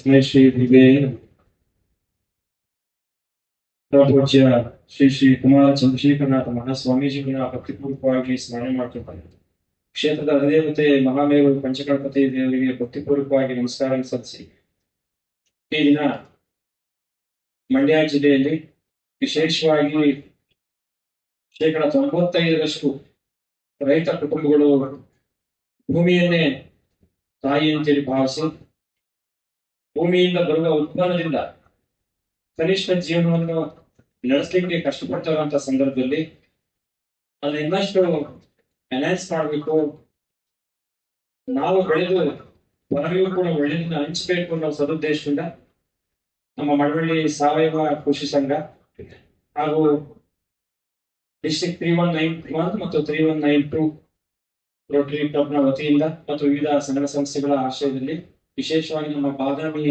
ತಸ್ಮೈ ಶ್ರೀ ದಿವೇ. ಪೂಜ್ಯ ಶ್ರೀ ಶ್ರೀ ಕುಮಾರ ಚಂದ್ರಶೇಖರನಾಥ ಮಹಾಸ್ವಾಮೀಜಿಗಳನ್ನ ಭಕ್ತಿಪೂರ್ವಕವಾಗಿ ಸ್ಮರಣೆ ಮಾಡ್ತಿರ್ತಾರೆ ಕ್ಷೇತ್ರದ ಅಧಿದೇವತೆ ಮಹಾಮೇರು ಪಂಚಗಣಪತಿ ದೇವರಿಗೆ ಭಕ್ತಿಪೂರ್ವಕವಾಗಿ ನಮಸ್ಕಾರ ಸಲ್ಲಿಸಿ ಈ ದಿನ ಮಂಡ್ಯ ಜಿಲ್ಲೆಯಲ್ಲಿ ವಿಶೇಷವಾಗಿ ಶೇಕಡ ತೊಂಬತ್ತೈದರಷ್ಟು ರೈತ ಕುಟುಂಬಗಳು ಭೂಮಿಯನ್ನೇ ತಾಯಿ ಅಂತೇಳಿ ಭಾವಿಸಿ ಭೂಮಿಯಿಂದ ಬರುವ ಉತ್ಪನ್ನದಿಂದ ಕನಿಷ್ಠ ಜೀವನವನ್ನು ನಡೆಸಲಿಕ್ಕೆ ಕಷ್ಟಪಡ್ತಾರಂತ ಸಂದರ್ಭದಲ್ಲಿ ಅದನ್ನ ಇನ್ನಷ್ಟು ಎನ್ಹಾನ್ಸ್ ಮಾಡಬೇಕು. ನಾವು ಬೆಳೆದು ಹೊರಗೂ ಕೂಡ ಒಳ್ಳೆಯದನ್ನ ಹಂಚಬೇಕು ಅನ್ನೋ ಸದುದ್ದೇಶದಿಂದ ನಮ್ಮ ಮಳವಳ್ಳಿ ಸಾವಯವ ಕೃಷಿ ಸಂಘ ಹಾಗೂ district three one nine one ಮತ್ತು three one nine two Rotary ಕ್ಲಬ್ನ ವತಿಯಿಂದ ಮತ್ತು ವಿವಿಧ ಸಂಘ ಸಂಸ್ಥೆಗಳ ಆಶ್ರಯದಲ್ಲಿ ವಿಶೇಷವಾಗಿ ನಮ್ಮ ಬಾದಾಮಿ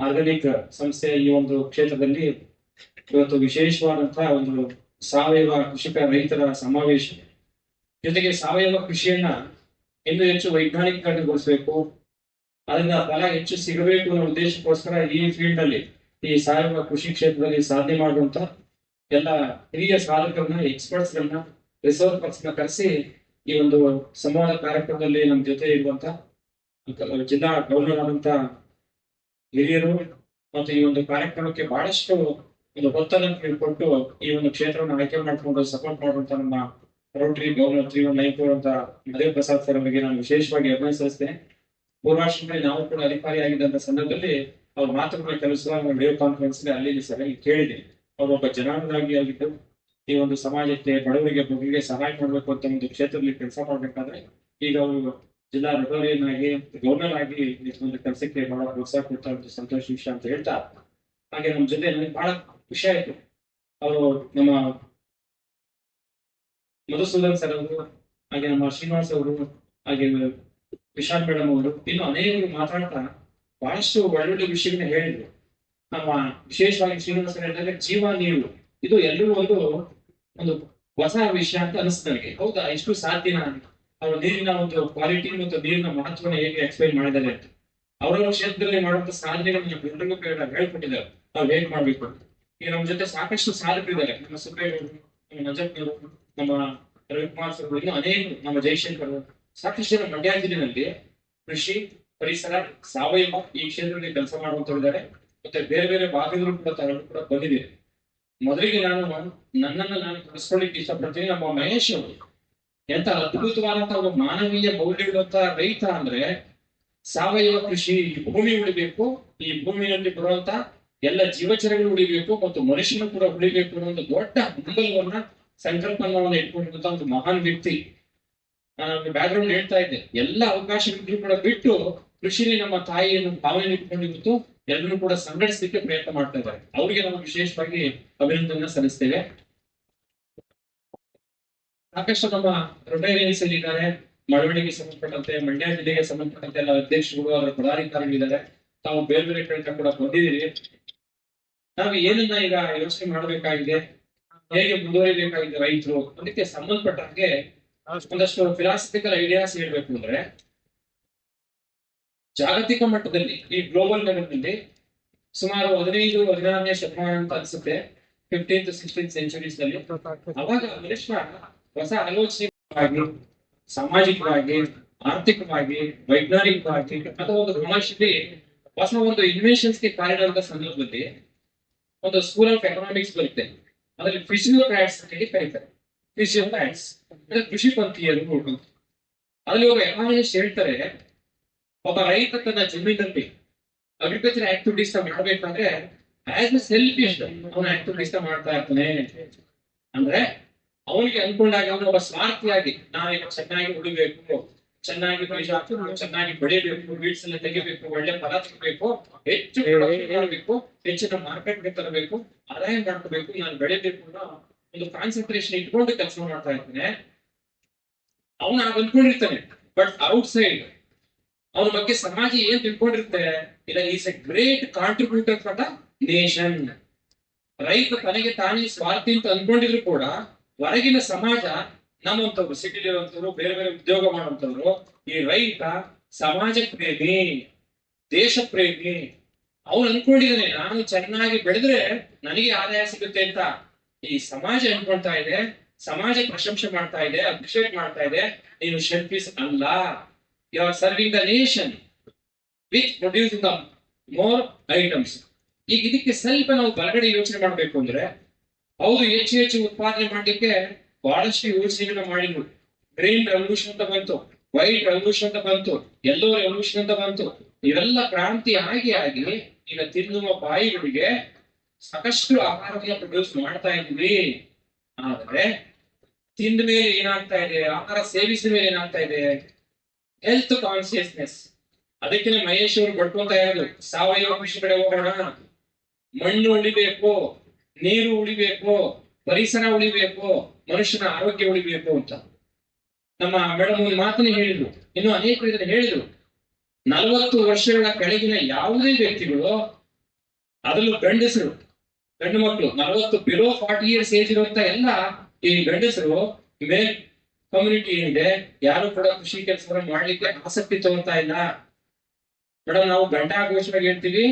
ಆರ್ಗಾನಿಕ್ ಸಂಸ್ಥೆಯ ಈ ಒಂದು ಕ್ಷೇತ್ರದಲ್ಲಿ ಇವತ್ತು ವಿಶೇಷವಾದಂತಹ ಒಂದು ಸಾವಯವ ಕೃಷಿಕ ರೈತರ ಸಮಾವೇಶ. ಜೊತೆಗೆ ಸಾವಯವ ಕೃಷಿಯನ್ನ ಇನ್ನೂ ಹೆಚ್ಚು ವೈಜ್ಞಾನಿಕಗೊಳಿಸಬೇಕು ಅದರಿಂದ ಫಲ ಹೆಚ್ಚು ಸಿಗಬೇಕು ಅನ್ನೋ ಉದ್ದೇಶಕ್ಕೋಸ್ಕರ ಈ ಫೀಲ್ಡ್ ಅಲ್ಲಿ ಈ ಸಾವಯವ ಕೃಷಿ ಕ್ಷೇತ್ರದಲ್ಲಿ ಸಾಧನೆ ಮಾಡುವಂತ ಎಲ್ಲ ಹಿರಿಯ ಸಾಧಕರನ್ನ ಎಕ್ಸ್ಪರ್ಟ್ಸ್ ಗಳನ್ನ ರಿಸರ್ಚ್ ಪರ್ಸನ್ ಕರೆಸಿ ಈ ಒಂದು ಸಂವಾದ ಕಾರ್ಯಕ್ರಮದಲ್ಲಿ ನಮ್ಮ ಜೊತೆ ಇರುವಂತ ಜಿಲ್ಲಾ ಗವರ್ನರ್ ಆದಂತ ಹಿರಿಯರು ಮತ್ತು ಈ ಒಂದು ಕಾರ್ಯಕ್ರಮಕ್ಕೆ ಬಹಳಷ್ಟು ಒಂದು ಒತ್ತನ್ನು ಕೊಟ್ಟು ಈ ಒಂದು ಕ್ಷೇತ್ರವನ್ನು ಆಯ್ಕೆ ಮಾಡಿಕೊಂಡು ಸಪೋರ್ಟ್ ಮಾಡುವಂತ ನಮ್ಮ ರೋಟರಿ ಗೌರವ ತ್ರೀ ಒನ್ ಅಂತ ಮದೇವ್ ಪ್ರಸಾದ್ ಸರ್ ಅವರಿಗೆ ನಾನು ವಿಶೇಷವಾಗಿ ಅಭಿನಂದಿಸ್ತೇನೆ ಪೂರ್ವಾಶ್ರಮದಲ್ಲಿ ನಾವು ಕೂಡ ಅಧಿಕಾರಿಯಾಗಿದ್ದಂತ ಸಂದರ್ಭದಲ್ಲಿ ಅವ್ರ ಮಾತುಕತೆ ಕೆಲಸ ವಿಡಿಯೋ ಕಾನ್ಫರೆನ್ಸ್ ಅಲ್ಲಿ ಸಭೆಯಲ್ಲಿ ಕೇಳಿದೆ. ಅವರು ಒಬ್ಬ ಜನಾಂಗರಾಗಿ ಆಗಿದ್ದು, ಈ ಒಂದು ಸಮಾಜಕ್ಕೆ, ಬಡವರಿಗೆ ಬಗ್ಗೆ ಸಹಾಯ ಮಾಡಬೇಕು ಅಂತ ಒಂದು ಕ್ಷೇತ್ರದಲ್ಲಿ ಕೆಲಸ ಮಾಡಬೇಕಾದ್ರೆ ಈಗ ಅವರು ಜಿಲ್ಲಾ ರೆಫರಿಯನ್ ಆಗಿ ಗವರ್ನರ್ ಆಗಿ ಒಂದು ಕೆಲಸಕ್ಕೆ ಬಹಳ ಪ್ರೋತ್ಸಾಹ ಕೊಡ್ತಾ ಇರೋದು ಸಂತೋಷ ವಿಷಯ ಅಂತ ಹೇಳ್ತಾ ಹಾಗೆ ನಮ್ಮ ಜೊತೆ ನನಗೆ ಬಹಳ ಖುಷಿ ಆಯ್ತು. ಅವರು ನಮ್ಮ ಮಧುಸೂದನ್ ಸರ್ ಅವರು, ಹಾಗೆ ನಮ್ಮ ಶ್ರೀನಿವಾಸ್ ಅವರು, ಹಾಗೆ ವಿಶಾಲ್ ಮೇಡಮ್ ಅವರು ಇನ್ನು ಅನೇಕರು ಮಾತಾಡ್ತಾ ಬಹಳಷ್ಟು ಒಳ್ಳೊಳ್ಳೆ ವಿಷಯಗಳನ್ನ ಹೇಳಿದ್ರು. ನಮ್ಮ ವಿಶೇಷವಾಗಿ ಶ್ರೀನಿವಾಸ ಹೇಳಿದಾಗ ಜೀವ ನೀರು. ಇದು ಎಲ್ಲರೂ ಒಂದು ಒಂದು ಹೊಸ ವಿಷಯ ಅಂತ ಅನಿಸ್ತು ನನಗೆ. ಹೌದಾ? ಇಷ್ಟು ಸಾಧ್ಯನಾ ಅವರು ನೀರಿನ ಒಂದು ಕ್ವಾಲಿಟಿ ಮತ್ತು ನೀರಿನ ಮಹತ್ವವನ್ನು ಹೇಗೆ ಎಕ್ಸ್ಪ್ಲೈನ್ ಮಾಡಿದ್ದಾರೆ ಅಂತ. ಅವರವರ ಕ್ಷೇತ್ರದಲ್ಲಿ ಮಾಡುವಂತ ಸಾಧನೆಗಳನ್ನ ಎಲ್ಲರಿಗೂ ಹೇಳ್ಕೊಟ್ಟಿದ್ದಾರೆ. ನಾವು ಹೇಗ್ ಮಾಡ್ಬೇಕು ಅಂತ. ಈಗ ನಮ್ಮ ಜೊತೆ ಸಾಕಷ್ಟು ಸಾಧಕರಿದ್ದಾರೆ ನಮ್ಮ ಸುಬ್ಬೇಗೌಡರು ನಮ್ಮ ನಜರ್ನವರು ನಮ್ಮ ರವಿಕುಮಾರ್ ಸರ್ ಇನ್ನು ಅನೇಕ ನಮ್ಮ ಜಯಶಂಕರ್ ಸಾಕಷ್ಟು ಜನ ಮಂಡ್ಯ ಜಿಲ್ಲೆಯಲ್ಲಿ ಕೃಷಿ, ಪರಿಸರ, ಸಾವಯವ ಈ ಕ್ಷೇತ್ರದಲ್ಲಿ ಕೆಲಸ ಮಾಡುವಂತವರಿದ್ದಾರೆ ಮತ್ತೆ ಬೇರೆ ಬೇರೆ ಭಾಗದಲ್ಲೂ ಕೂಡ ತರಲು ಕೂಡ ಬಂದಿದೆ. ಮೊದಲಿಗೆ ನಾನು ನನ್ನನ್ನು ನಾನು ತಿಳಿಸ್ಕೊಳ್ಳಿಕ್ಕೆ ಇಷ್ಟಪಡ್ತೀನಿ. ನಮ್ಮ ಮಹೇಶ್ ಅವರು ಎಂತ ಅದ್ಭುತವಾದಂತಹ ಒಂದು ಮಾನವೀಯ ಮೌಲ್ಯವಿರುವಂತಹ ರೈತ ಅಂದ್ರೆ ಸಾವಯವ ಕೃಷಿ ಭೂಮಿ ಉಳಿಬೇಕು. ಈ ಭೂಮಿಯಲ್ಲಿ ಬರುವಂತ ಎಲ್ಲ ಜೀವಚರಗಳು ಉಳಿಬೇಕು ಮತ್ತು ಮನುಷ್ಯನು ಕೂಡ ಉಳಿಬೇಕು ಅನ್ನೋ ಒಂದು ದೊಡ್ಡ ಹಂಬಲವನ್ನ ಸಂಕಲ್ಪವನ್ನು ಇಟ್ಕೊಂಡಿರುವಂತಹ ಒಂದು ಮಹಾನ್ ವ್ಯಕ್ತಿ. ನಾನು ಬ್ಯಾಕ್ ಹೇಳ್ತಾ ಇದ್ದೆ. ಎಲ್ಲ ಅವಕಾಶಗಳು ಕೂಡ ಬಿಟ್ಟು ಕೃಷಿಲಿ ನಮ್ಮ ತಾಯಿಯನ್ನು ಭಾವನೆ ಇಟ್ಕೊಂಡಿದ್ದು ಎಲ್ಲರೂ ಕೂಡ ಸಂಘಟಿಸಲಿಕ್ಕೆ ಪ್ರಯತ್ನ ಮಾಡ್ತಾ ಇದ್ದಾರೆ. ಅವರಿಗೆ ನಾವು ವಿಶೇಷವಾಗಿ ಅಭಿನಂದನೆ ಸಲ್ಲಿಸ್ತೇವೆ. ಸಾಕಷ್ಟು ನಮ್ಮ ರೊಟೇರಿಯನ್ಸ್ ಏನಿದ್ದಾರೆ ಮಳವಳ್ಳಿಗೆ ಸಂಬಂಧಪಟ್ಟಂತೆ, ಮಂಡ್ಯ ಜಿಲ್ಲೆಗೆ ಸಂಬಂಧಪಟ್ಟಂತೆ ಎಲ್ಲ ಅಧ್ಯಕ್ಷರುಗಳು, ಅವರ ಪದಾಧಿಕಾರಿಗಳಿದ್ದಾರೆ. ತಾವು ಬೇರೆ ಬೇರೆ ಕಡೆ ಕೂಡ ಬಂದಿದ್ದೀರಿ. ನಾವು ಏನನ್ನ ಈಗ ಯೋಚನೆ ಮಾಡಬೇಕಾಗಿದೆ, ಹೇಗೆ ಮುಂದುವರಿಬೇಕಾಗಿದೆ ರೈತರು, ಅದಕ್ಕೆ ಸಂಬಂಧಪಟ್ಟ ಹಾಗೆ ಒಂದಷ್ಟು ಫಿಲಾಸಫಿಕಲ್ ಐಡಿಯಾಸ್ ಹೇಳ್ಬೇಕು ಅಂದ್ರೆ, ಜಾಗತಿಕ ಮಟ್ಟದಲ್ಲಿ, ಈ ಗ್ಲೋಬಲ್ ಲೆವೆಲ್ನಲ್ಲಿ ಸುಮಾರು ಹದಿನೈದು, ಹದಿನಾರನೇ ಶತಮಾನ ಅಂತ ಅನ್ಸುತ್ತೆ ಫಿಫ್ಟೀನ್ತ್ ಸಿಕ್ಸ್ಟೀನ್ ಸೆಂಚುರೀಸ್ನಲ್ಲಿ ಅವಾಗ ಮನುಷ್ಯ ಹೊಸ ಆಲೋಚನೆಗಾಗಿ ಸಾಮಾಜಿಕವಾಗಿ, ಆರ್ಥಿಕವಾಗಿ, ವೈಜ್ಞಾನಿಕವಾಗಿ, ಅಥವಾ ಒಂದು ಕಮರ್ಷಿಯಲಿ ಹೊಸ ಒಂದು ಇನ್ವೆನ್ಷನ್ಸ್ಗೆ ಕಾರಣವಾದ ಸಂದರ್ಭದಲ್ಲಿ ಒಂದು ಸ್ಕೂಲ್ ಆಫ್ ಎಕನಾಮಿಕ್ಸ್ ಬರುತ್ತೆ. ಅದರಲ್ಲಿ ಫಿಸಿಕಲ್ ಫ್ಯಾಕ್ಟ್ಸ್ ಅಂತ ಹೇಳಿ ಕರೀತಾರೆ. ಫಿಸಿಕಲ್ ಫ್ಯಾಕ್ಟ್ಸ್ ಅಂದ್ರೆ ಕೃಷಿ ಪಂಥೀಯರು ಅದ್ರಲ್ಲಿ ಒಬ್ಬ ಎಕಾನಮಿಸ್ಟ್ ಹೇಳ್ತಾರೆ, ಒಬ್ಬ ರೈತ ತನ್ನ ಜಮೀನಲ್ಲಿ ಅಗ್ರಿಕಲ್ಚರ್ ಆಕ್ಟಿವಿಟೀಸ್ ಮಾಡ್ಬೇಕಂದ್ರೆ ಆಸ್ ಎ ಸೆಲ್ಫಿಶ್ ಅವನ ಆಕ್ಟಿವಿಟೀಸ್ ಮಾಡ್ತಾ ಇರ್ತಾನೆ. ಅಂದ್ರೆ ಅವನಿಗೆ ಅನ್ಕೊಂಡಾಗ ಅವನು ಒಬ್ಬ ಸ್ವಾರ್ಥಿಯಾಗಿ ಇವಾಗ ಚೆನ್ನಾಗಿ ಉಳಿಬೇಕು ಚೆನ್ನಾಗಿ ಬೀಜ ಹಾಕಬೇಕು ಚೆನ್ನಾಗಿ ಬೆಳಿಬೇಕು ಬೀಡ್ಸ್ ಎಲ್ಲ ತೆಗಿಬೇಕು ಒಳ್ಳೆ ಫಲ ಸಿಗಬೇಕು ಹೆಚ್ಚು ಮಾಡ್ಬೇಕು ಹೆಚ್ಚಿನ ಮಾರ್ಕೆಟ್ಗೆ ತರಬೇಕು ಆದಾಯ ಮಾಡ್ಕೋಬೇಕು ನಾನು ಬೆಳಿಬೇಕು ಅನ್ನೋ ಒಂದು ಕಾನ್ಸಂಟ್ರೇಷನ್ ಇಟ್ಕೊಂಡು ಕೆಲಸ ಮಾಡ್ತಾ ಇರ್ತಾನೆ. ಅವನು ಆಗ ಅನ್ಕೊಂಡಿರ್ತಾನೆ ಬಟ್ ಔಟ್ ಸೈಡ್ ಅವನ ಬಗ್ಗೆ ಸಮಾಜ ಏನ್ ತಿಳ್ಕೊಂಡಿರುತ್ತೆ ಇಲ್ಲ is a great contributor for the nation ರೈತ ತನಗೆ ತಾನೇ ಸ್ವಾರ್ಥಿ ಅಂತ ಅನ್ಕೊಂಡಿದ್ರು ಕೂಡ ಹೊರಗಿನ ಸಮಾಜ ನಮ್ಮಂತವ್ರು ಸಿಟಿಲಿ ಇರುವಂತವ್ರು ಬೇರೆ ಬೇರೆ ಉದ್ಯೋಗ ಮಾಡುವಂತವ್ರು ಈ ರೈತ ಸಮಾಜ ಪ್ರೇಮಿ ದೇಶ ಪ್ರೇಮಿ ಅವ್ನು ಅನ್ಕೊಂಡಿದ್ದಾನೆ ನಾನು ಚೆನ್ನಾಗಿ ಬೆಳೆದ್ರೆ ನನಗೆ ಆದಾಯ ಸಿಗುತ್ತೆ ಅಂತ. ಈ ಸಮಾಜ ಅನ್ಕೊಳ್ತಾ ಇದೆ, ಸಮಾಜ ಪ್ರಶಂಸೆ ಮಾಡ್ತಾ ಇದೆ ಅಪ್ರಿಶಿಯೇಟ್ ಮಾಡ್ತಾ ಇದೆ, ನೀನು ಶೆಲ್ಫಿಸ್ ಅಲ್ಲ. You are serving the nation with producing the more items ಈಗ ಇದಕ್ಕೆ ಸ್ವಲ್ಪ ನಾವು ಬಲಗಡೆ ಯೋಚನೆ ಮಾಡ್ಬೇಕು ಅಂದ್ರೆ ಹೌದು, ಹೆಚ್ಚು ಹೆಚ್ಚು ಉತ್ಪಾದನೆ ಮಾಡ್ಲಿಕ್ಕೆ ಬಹಳಷ್ಟು ಯೋಚನೆಗಳನ್ನ ಮಾಡಿದ್ರು. ಗ್ರೀನ್ ರೆವಲ್ಯೂಷನ್ ಅಂತ ಬಂತು ವೈಟ್ ರೆವಲ್ಯೂಷನ್ ಅಂತ ಬಂತು ಎಲ್ಲೋ ರೆವಲ್ಯೂಷನ್ ಅಂತ ಬಂತು. ಇವೆಲ್ಲ ಕ್ರಾಂತಿ ಆಗಿ ಆಗಿ ಈಗ ತಿನ್ನುವ ಬಾಯಿಗಳಿಗೆ ಸಾಕಷ್ಟು ಆಹಾರಗಳನ್ನ ಪ್ರೊಡ್ಯೂಸ್ ಮಾಡ್ತಾ ಇದ್ವಿ. ಆದ್ರೆ ತಿಂದ ಮೇಲೆ ಏನಾಗ್ತಾ ಇದೆ? ಆಹಾರ ಸೇವಿಸಿದ ಮೇಲೆ ಏನಾಗ್ತಾ ಇದೆ? ಹೆಲ್ತ್ ಕಾನ್ಸಿಯಸ್ನೆಸ್ ಅದಕ್ಕೆ ಮಹೇಶ್ ಅವರು ಬಡ್ಕೊಂತ ಇರೋದು, ಸಾವಯವ ಕೃಷಿ ಕಡೆ ಹೋಗೋಣ. ಮಣ್ಣು ಉಳಿಬೇಕು. ನೀರು ಉಳಿಬೇಕು, ಪರಿಸರ ಉಳಿಬೇಕು, ಮನುಷ್ಯನ ಆರೋಗ್ಯ ಉಳಿಬೇಕು ಅಂತ. ನಮ್ಮ ಮೇಡಮ್ ಒಂದು ಮಾತನ್ನ ಹೇಳಿದ್ರು. ಇನ್ನು ಅನೇಕ ಇದನ್ನ ಹೇಳಿದ್ರು. ನಲವತ್ತು ವರ್ಷಗಳ ಕೆಳಗಿನ ಯಾವುದೇ ವ್ಯಕ್ತಿಗಳು ಅದರಲ್ಲೂ ಗಂಡಸರು, ಗಂಡು ಮಕ್ಕಳು, ನಲವತ್ತು ಬಿಲೋ ಫಾರ್ಟಿ ಇಯರ್ಸ್ ಏಜ್ ಇರುವಂತ ಎಲ್ಲ ಈ ಗಂಡಸರು ಮೇಲ್ ಕಮ್ಯುನಿಟಿ ಏನಿದೆ, ಯಾರು ಕೂಡ ಕೃಷಿ ಕೆಲಸವನ್ನು ಮಾಡ್ಲಿಕ್ಕೆ ಆಸಕ್ತಿ ತಗೋತಾ ಇಲ್ಲ. ಮೇಡಮ್, ನಾವು ಘಂಟಾಘೋಷವಾಗಿ ಹೇಳ್ತೀವಿ,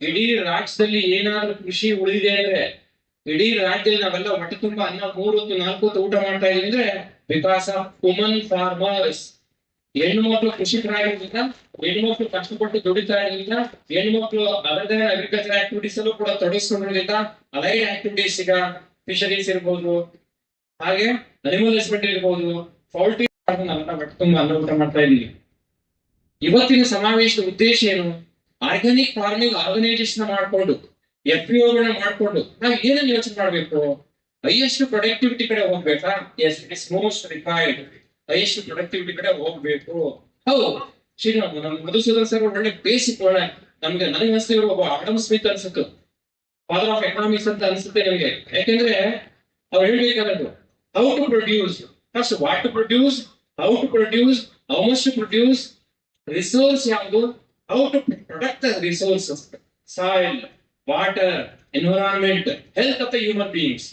ಇಡೀ ರಾಜ್ಯದಲ್ಲಿ ಏನಾದ್ರೂ ಕೃಷಿ ಉಳಿದಿದೆ ಅಂದ್ರೆ ಇಡೀ ರಾಜ್ಯ ನಾವೆಲ್ಲ ಹೊಟ್ಟೆ ತುಂಬಾ ಅನ್ನ ಮೂರು ಹೊತ್ತು ನಾಲ್ಕು ಹೊತ್ತು ಊಟ ಮಾಡ್ತಾ ಇದೀವಿ ಅಂದ್ರೆ ಬಿಕಾಸ್ ಆಫ್ ವುಮನ್ ಫಾರ್ಮರ್ಸ್ ಹೆಣ್ಣು ಮಕ್ಕಳು ಕೃಷಿಕರಾಗಿರೋದ್ರಿಂದ ಹೆಣ್ಣು ಕಷ್ಟಪಟ್ಟು ದುಡಿತಾ ಇರೋದ್ರಿಂದ, ಹೆಣ್ಣು ಮಕ್ಕಳು ಅದರದೇ ಅಗ್ರಿಕಲ್ಚರ್ ಆಕ್ಟಿವಿಟೀಸ್ ಅಲ್ಲೂ ಕೂಡ ತೊಡಗಿಸ್ಕೊಂಡಿರೋದ್ರಿಂದ ಅಲೈಡ್ ಆಕ್ಟಿವಿಟೀಸ್ ಈಗ ಫಿಶರೀಸ್ ಇರ್ಬೋದು, ಹಾಗೆ ಅನಿಮಲ್ ಹಸ್ಬೆಂಡ್ರಿ ಇರ್ಬೋದು ಪೌಲ್ಟ್ರಿ ಹೊಟ್ಟೆ ತುಂಬಾ ಅನ್ನ ಊಟ ಮಾಡ್ತಾ ಇದೀವಿ ಇವತ್ತಿನ ಸಮಾವೇಶದ ಉದ್ದೇಶ ಏನು? ಆರ್ಗ್ಯಾನಿಕ್ ಫಾರ್ಮಿಂಗ್ ಆರ್ಗನೈಸೇಷನ್ ಮಾಡ್ಕೊಂಡು. ಎಫ್ ಮಾಡ್ಕೊಂಡು. ನಾವು ಏನೇನು ಯೋಚನೆ ಮಾಡಬೇಕು? ಹೈಯೆಸ್ಟ್ ಪ್ರೊಡಕ್ಟಿವಿಟಿ ಕಡೆ ಹೋಗ್ಬೇಕಾ? Yes it's most required highest productivity ಕಡೆ ಹೋಗ್ಬೇಕು. ಹೌದು. ಶ್ರೀರಾಮ್ ನಮ್ಮ ಮಧುಸೂದನ್ ಸರ್ ಒಳ್ಳೆ ಬೇಸಿಕ್ ಒಳ್ಳೆ, ನಮ್ಗೆ ನನಗೆ ಅನಿಸ್ತಾ ಇರೋ ಒಬ್ಬ ಆಡಮ್ ಸ್ಮಿತ್ ಅನ್ಸುತ್ತೆ. ಫಾದರ್ ಆಫ್ ಎಕನಾಮಿಕ್ಸ್ ಅಂತ ಅನ್ಸುತ್ತೆ ನಿಮಗೆ. ಯಾಕೆಂದ್ರೆ ಅವ್ರು ಹೇಳ್ಬೇಕಾದ್ರು how to produce first what to produce how to produce how much to produce resource ಯಾವುದು? How to product resources soil water environment health of the human beings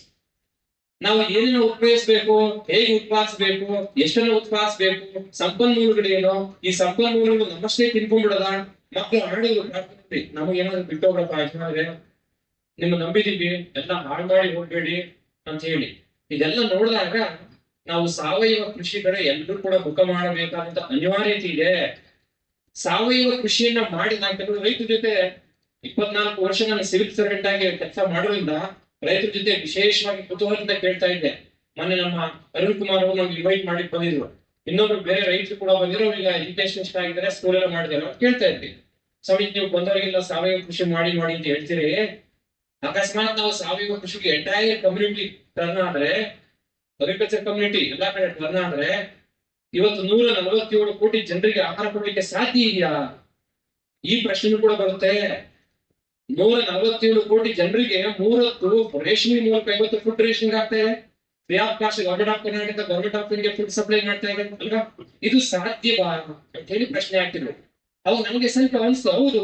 ನಾವು ಏನನ್ನು ಉತ್ಪಾದಿಸಬೇಕು ಹೇಗೆ ಉತ್ಪಾದಿಸಬೇಕು ಎಷ್ಟನ್ನ ಉತ್ಪಾದಿಸಬೇಕು, ಸಂಪನ್ಮೂಲಗಳೇನು, ಈ ಸಂಪನ್ಮೂಲಗಳು ನಮ್ಮಷ್ಟೇ ತಿನ್ಕೊಂಡ್ಬಿಡದ? ಮಕ್ಕಳು ಹರಡಿದ್ರು ನಮಗೆ ನಮಗೇನಾದ್ರು ಬಿಟ್ಟೋಗ್ರಪ್ಪ ಯಜಮಾನ್ರೆ? ನಿಮ್ಮ ನಂಬಿದೀವಿ, ಎಲ್ಲ ಹಾಳು ಮಾಡಿ ಹೋಗ್ಬೇಡಿ ಅಂತ ಹೇಳಿ. ಇದೆಲ್ಲ ನೋಡಿದಾಗ ನಾವು ಸಾವಯವ ಕೃಷಿ ಕಡೆ ಎಲ್ಲರೂ ಕೂಡ ಮುಖ ಮಾಡಬೇಕಾದಂತ ಅನಿವಾರ್ಯತೆ ಇದೆ. ಸಾವಯವ ಕೃಷಿಯನ್ನ ಮಾಡಿದ ರೈತ ಜೊತೆ ಇಪ್ಪತ್ನಾಲ್ಕು ವರ್ಷ ನಾನು ಸಿವಿಲ್ ಸರ್ವೆಂಟ್ ಆಗಿ ಕೆಲಸ ಮಾಡೋದ್ರಿಂದ ರೈತರ ಜೊತೆ ವಿಶೇಷವಾಗಿ ಕುತೂಹಲದಿಂದ ಕೇಳ್ತಾ ಇದ್ದೆ. ಮೊನ್ನೆ ನಮ್ಮ ಅರುಣ್ ಕುಮಾರ್ ಅವರು ನಮ್ಗೆ ಇನ್ವೈಟ್ ಮಾಡಿ ಬಂದಿದ್ರು. ಇನ್ನೊಬ್ರು ಬೇರೆ ರೈತರು ಕೂಡ ಬಂದಿರೋ ಈಗ ಎಜುಕೇಶನ್ ಇಷ್ಟ ಆಗಿದ್ದಾರೆ ಸ್ಕೂಲ್ ಎಲ್ಲ ಮಾಡಿದ್ದಾರೆ ಅಂತ ಕೇಳ್ತಾ ಇದ್ವಿ ಸ್ವಾಮಿ, ನೀವು ಬಂದವರಿಗೆಲ್ಲ ಸಾವಯವ ಕೃಷಿ ಮಾಡಿ ಮಾಡಿ ಅಂತ ಹೇಳ್ತೀರಿ. ಅಕಸ್ಮಾತ್ ನಾವು ಸಾವಯವ ಕೃಷಿಗೆ ಎಂಟೈರ್ ಕಮ್ಯುನಿಟಿ ಟರ್ನ್ ಆದ್ರೆ ಅಗ್ರಿಕಲ್ಚರ್ ಕಮ್ಯುನಿಟಿ ಎಲ್ಲಾ ಕಡೆ ಟರ್ನ್ ಆದ್ರೆ, ಇವತ್ತು ನೂರ ನಲವತ್ತೇಳು ಕೋಟಿ ಜನರಿಗೆ ಆಹಾರ ಕೊಡಲಿಕ್ಕೆ ಸಾಧ್ಯ ಇದೆಯಾ? ಈ ಪ್ರಶ್ನೆ ಕೂಡ ಬರುತ್ತೆ. ನೂರ ನಲವತ್ತೇಳು ಕೋಟಿ ಜನರಿಗೆ ಮೂರತ್ತು ರೇಷ್ಮೆ ಮೂಲಕ ಐವತ್ತು ಫುಡ್ ರೇಷನ್ ಆಗ್ತಾ ಇದೆ. Free of cost government of Karnataka government of India food supply ಮಾಡ್ತಾ ಇದೆ. ಅಲ್ವಾ? ಇದು ಸಾಧ್ಯವಾ ಅಂತ ಹೇಳಿ ಪ್ರಶ್ನೆ ಆಗ್ತಿದೆ ಅವು ನಮ್ಗೆ ಸ್ವಲ್ಪ ಅನ್ಸ್ತು ಹೌದು.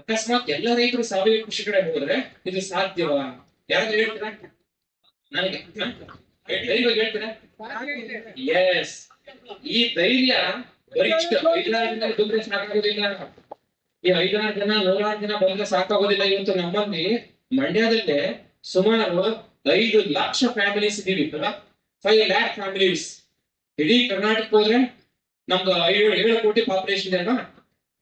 ಅಕಸ್ಮಾತ್ ಎಲ್ಲ ರೈತರು ಸಾವಯವ ಕೃಷಿ ಕಡೆ ಹೋದ್ರೆ ಇದು ಸಾಧ್ಯವಾ ಯಾರಾದ್ರೂ ಹೇಳ್ತೀರಾ? ನನಗೆ? ಹೇಳ್ತೀರಾ? ಎಸ್ ಈ ಧೈರ್ಯ ಗರಿಷ್ಠ ಐದಾರು ಜನ ದುಡ್ಡು ಸಾಕಾಗೋದಿಲ್ಲ ಈ ಐದಾರು ಜನ ನೂರಾರು ಜನ ಬಂದ್ರೆ ಸಾಕಾಗೋದಿಲ್ಲ ಇವತ್ತು ನಮ್ಮಲ್ಲಿ. ಮಂಡ್ಯದಲ್ಲೇ ಸುಮಾರು ಐದು ಲಕ್ಷ ಫ್ಯಾಮಿಲೀಸ್ ಇದೀವಿ ಫೈವ್ ಲ್ಯಾಕ್ ಫ್ಯಾಮಿಲೀಸ್ ಇಡೀ ಕರ್ನಾಟಕ ಹೋದ್ರೆ ನಮ್ದು ಐದು ಏಳು ಕೋಟಿ ಪಾಪ್ಯುಲೇಷನ್ ಇದೆ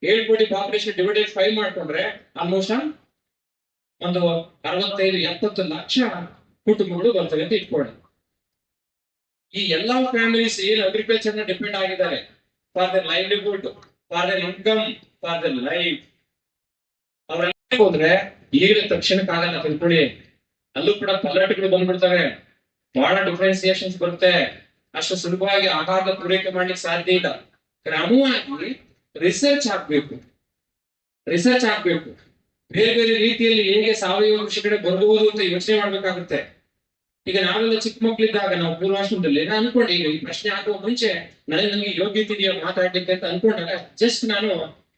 ಏಳು ಕೋಟಿ ಪಾಪ್ಯುಲೇಷನ್ ಡಿವೈಡೆಡ್ ಫೈವ್ ಮಾಡ್ಕೊಂಡ್ರೆ ಆಲ್ಮೋಸ್ಟ್ ಒಂದು ಅರವತ್ತೈದು, ಎಪ್ಪತ್ತು ಲಕ್ಷ ಕುಟುಂಬಗಳು ಬರ್ತವೆ ಅಂತ ಇಟ್ಕೊಳ್ಳಿ. ಈ ಎಲ್ಲಾ ಫ್ಯಾಮಿಲೀಸ್ ಏನು ಅಗ್ರಿಕಲ್ಚರ್ನ ಡಿಪೆಂಡ್ ಆಗಿದ್ದಾರೆ? For their livelihood for their income for their life ಅವರೆಲ್ಲ ಹೋದ್ರೆ ಈಗಲೇ ತಕ್ಷಣಕ್ಕಾಗಲ್ಲ ತಿಳ್ಕೊಳ್ಳಿ. ಅಲ್ಲೂ ಕೂಡ ಪಲ್ಲಟಗಳು ಬಂದ್ಬಿಡ್ತವೆ. ಬಹಳ ಡಿಫ್ರೆನ್ಸಿಯೇಷನ್ಸ್ ಬರುತ್ತೆ. ಅಷ್ಟು ಸುಲಭವಾಗಿ ಆಹಾರದ ಪೂರೈಕೆ ಮಾಡ್ಲಿಕ್ಕೆ ಸಾಧ್ಯ ಇಲ್ಲ. ಕ್ರಮವಾಗಿ ರಿಸರ್ಚ್ ಹಾಕ್ಬೇಕು ರಿಸರ್ಚ್ ಹಾಕ್ಬೇಕು ಬೇರೆ ಬೇರೆ ರೀತಿಯಲ್ಲಿ ಹೇಗೆ ಸಾವಯವ ಕೃಷಿ ಕಡೆ ಬರ್ಬೋದು ಅಂತ ಯೋಚನೆ ಮಾಡ್ಬೇಕಾಗುತ್ತೆ. ಈಗ ನಾವೆಲ್ಲ ಚಿಕ್ಕ ಮಕ್ಳಿದ್ದಾಗ ನಾವು ಪೂರ್ವಾಶ್ರಮದಲ್ಲಿ ನಾನು ಅನ್ಕೊಂಡೆ ಈ ಪ್ರಶ್ನೆ ಆಗುವ ಮುಂಚೆ ನನಗೆ ನನಗೆ ಯೋಗ್ಯತೆ ಇದೆಯಾ ಮಾತಾಡ್ಲಿಕ್ಕೆ ಅಂತ ಅನ್ಕೊಂಡಾಗ ಜಸ್ಟ್ ನಾನು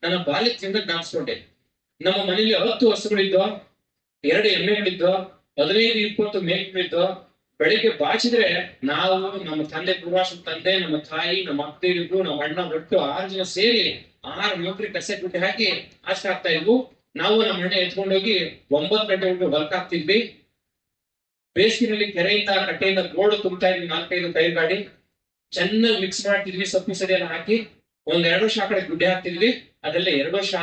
ನನ್ನ ಬಾಲ್ಯದಿಂದ ಜ್ಞಾಪಿಸ್ಕೊಂಡೆ. ನಮ್ಮ ಮನೇಲಿ ಹತ್ತು ಹಸುಗಳಿದ್ದೋ ಎರಡು ಎಮ್ಮೆಗಳಿದ್ದೋ, ಹದಿನೈದು, ಇಪ್ಪತ್ತು ಮೇಲ್ಗಳಿದ್ದೋ ಬೆಳಿಗ್ಗೆ ಬಾಚಿದ್ರೆ ನಾವು ನಮ್ಮ ತಂದೆ ಪೂರ್ವಾಶ್ರಮ ತಂದೆ, ನಮ್ಮ ತಾಯಿ, ನಮ್ಮ ಅಕ್ಕರಿಬ್ರು ನಮ್ಮ ಅಣ್ಣ ಒಟ್ಟು ಆರು ಜನ ಸೇರಿ ಆರು ನೌಕರಿ ಕಸೆ ಗುಡ್ಡೆ ಹಾಕಿ ಅಷ್ಟ ಆಗ್ತಾ ಇದ್ವು. ನಾವು ನಮ್ಮ ಅಣ್ಣ ಎತ್ಕೊಂಡೋಗಿ ಒಂಬತ್ತು ಗಂಟೆ ವರ್ಕ್ ಆಗ್ತಿದ್ವಿ ಬೇಸಿಗೆನಲ್ಲಿ ಕೆರೆಯಿಂದ ಕಟ್ಟೆಯಿಂದ ಗೋಡು ತುಂಬ್ತಾ ಇದ್ವಿ, ನಾಲ್ಕೈದು ಕೈ ಗಾಡಿ. ಚೆನ್ನಾಗಿ ಮಿಕ್ಸ್ ಮಾಡ್ತಿದ್ವಿ ಸೊಪ್ಪು ಎಲ್ಲ ಹಾಕಿ ಒಂದ್ ಎರಡು ವರ್ಷ ಗುಡ್ಡೆ ಹಾಕ್ತಿದ್ವಿ. ಅದ್ರಲ್ಲಿ ಎರಡು ವರ್ಷ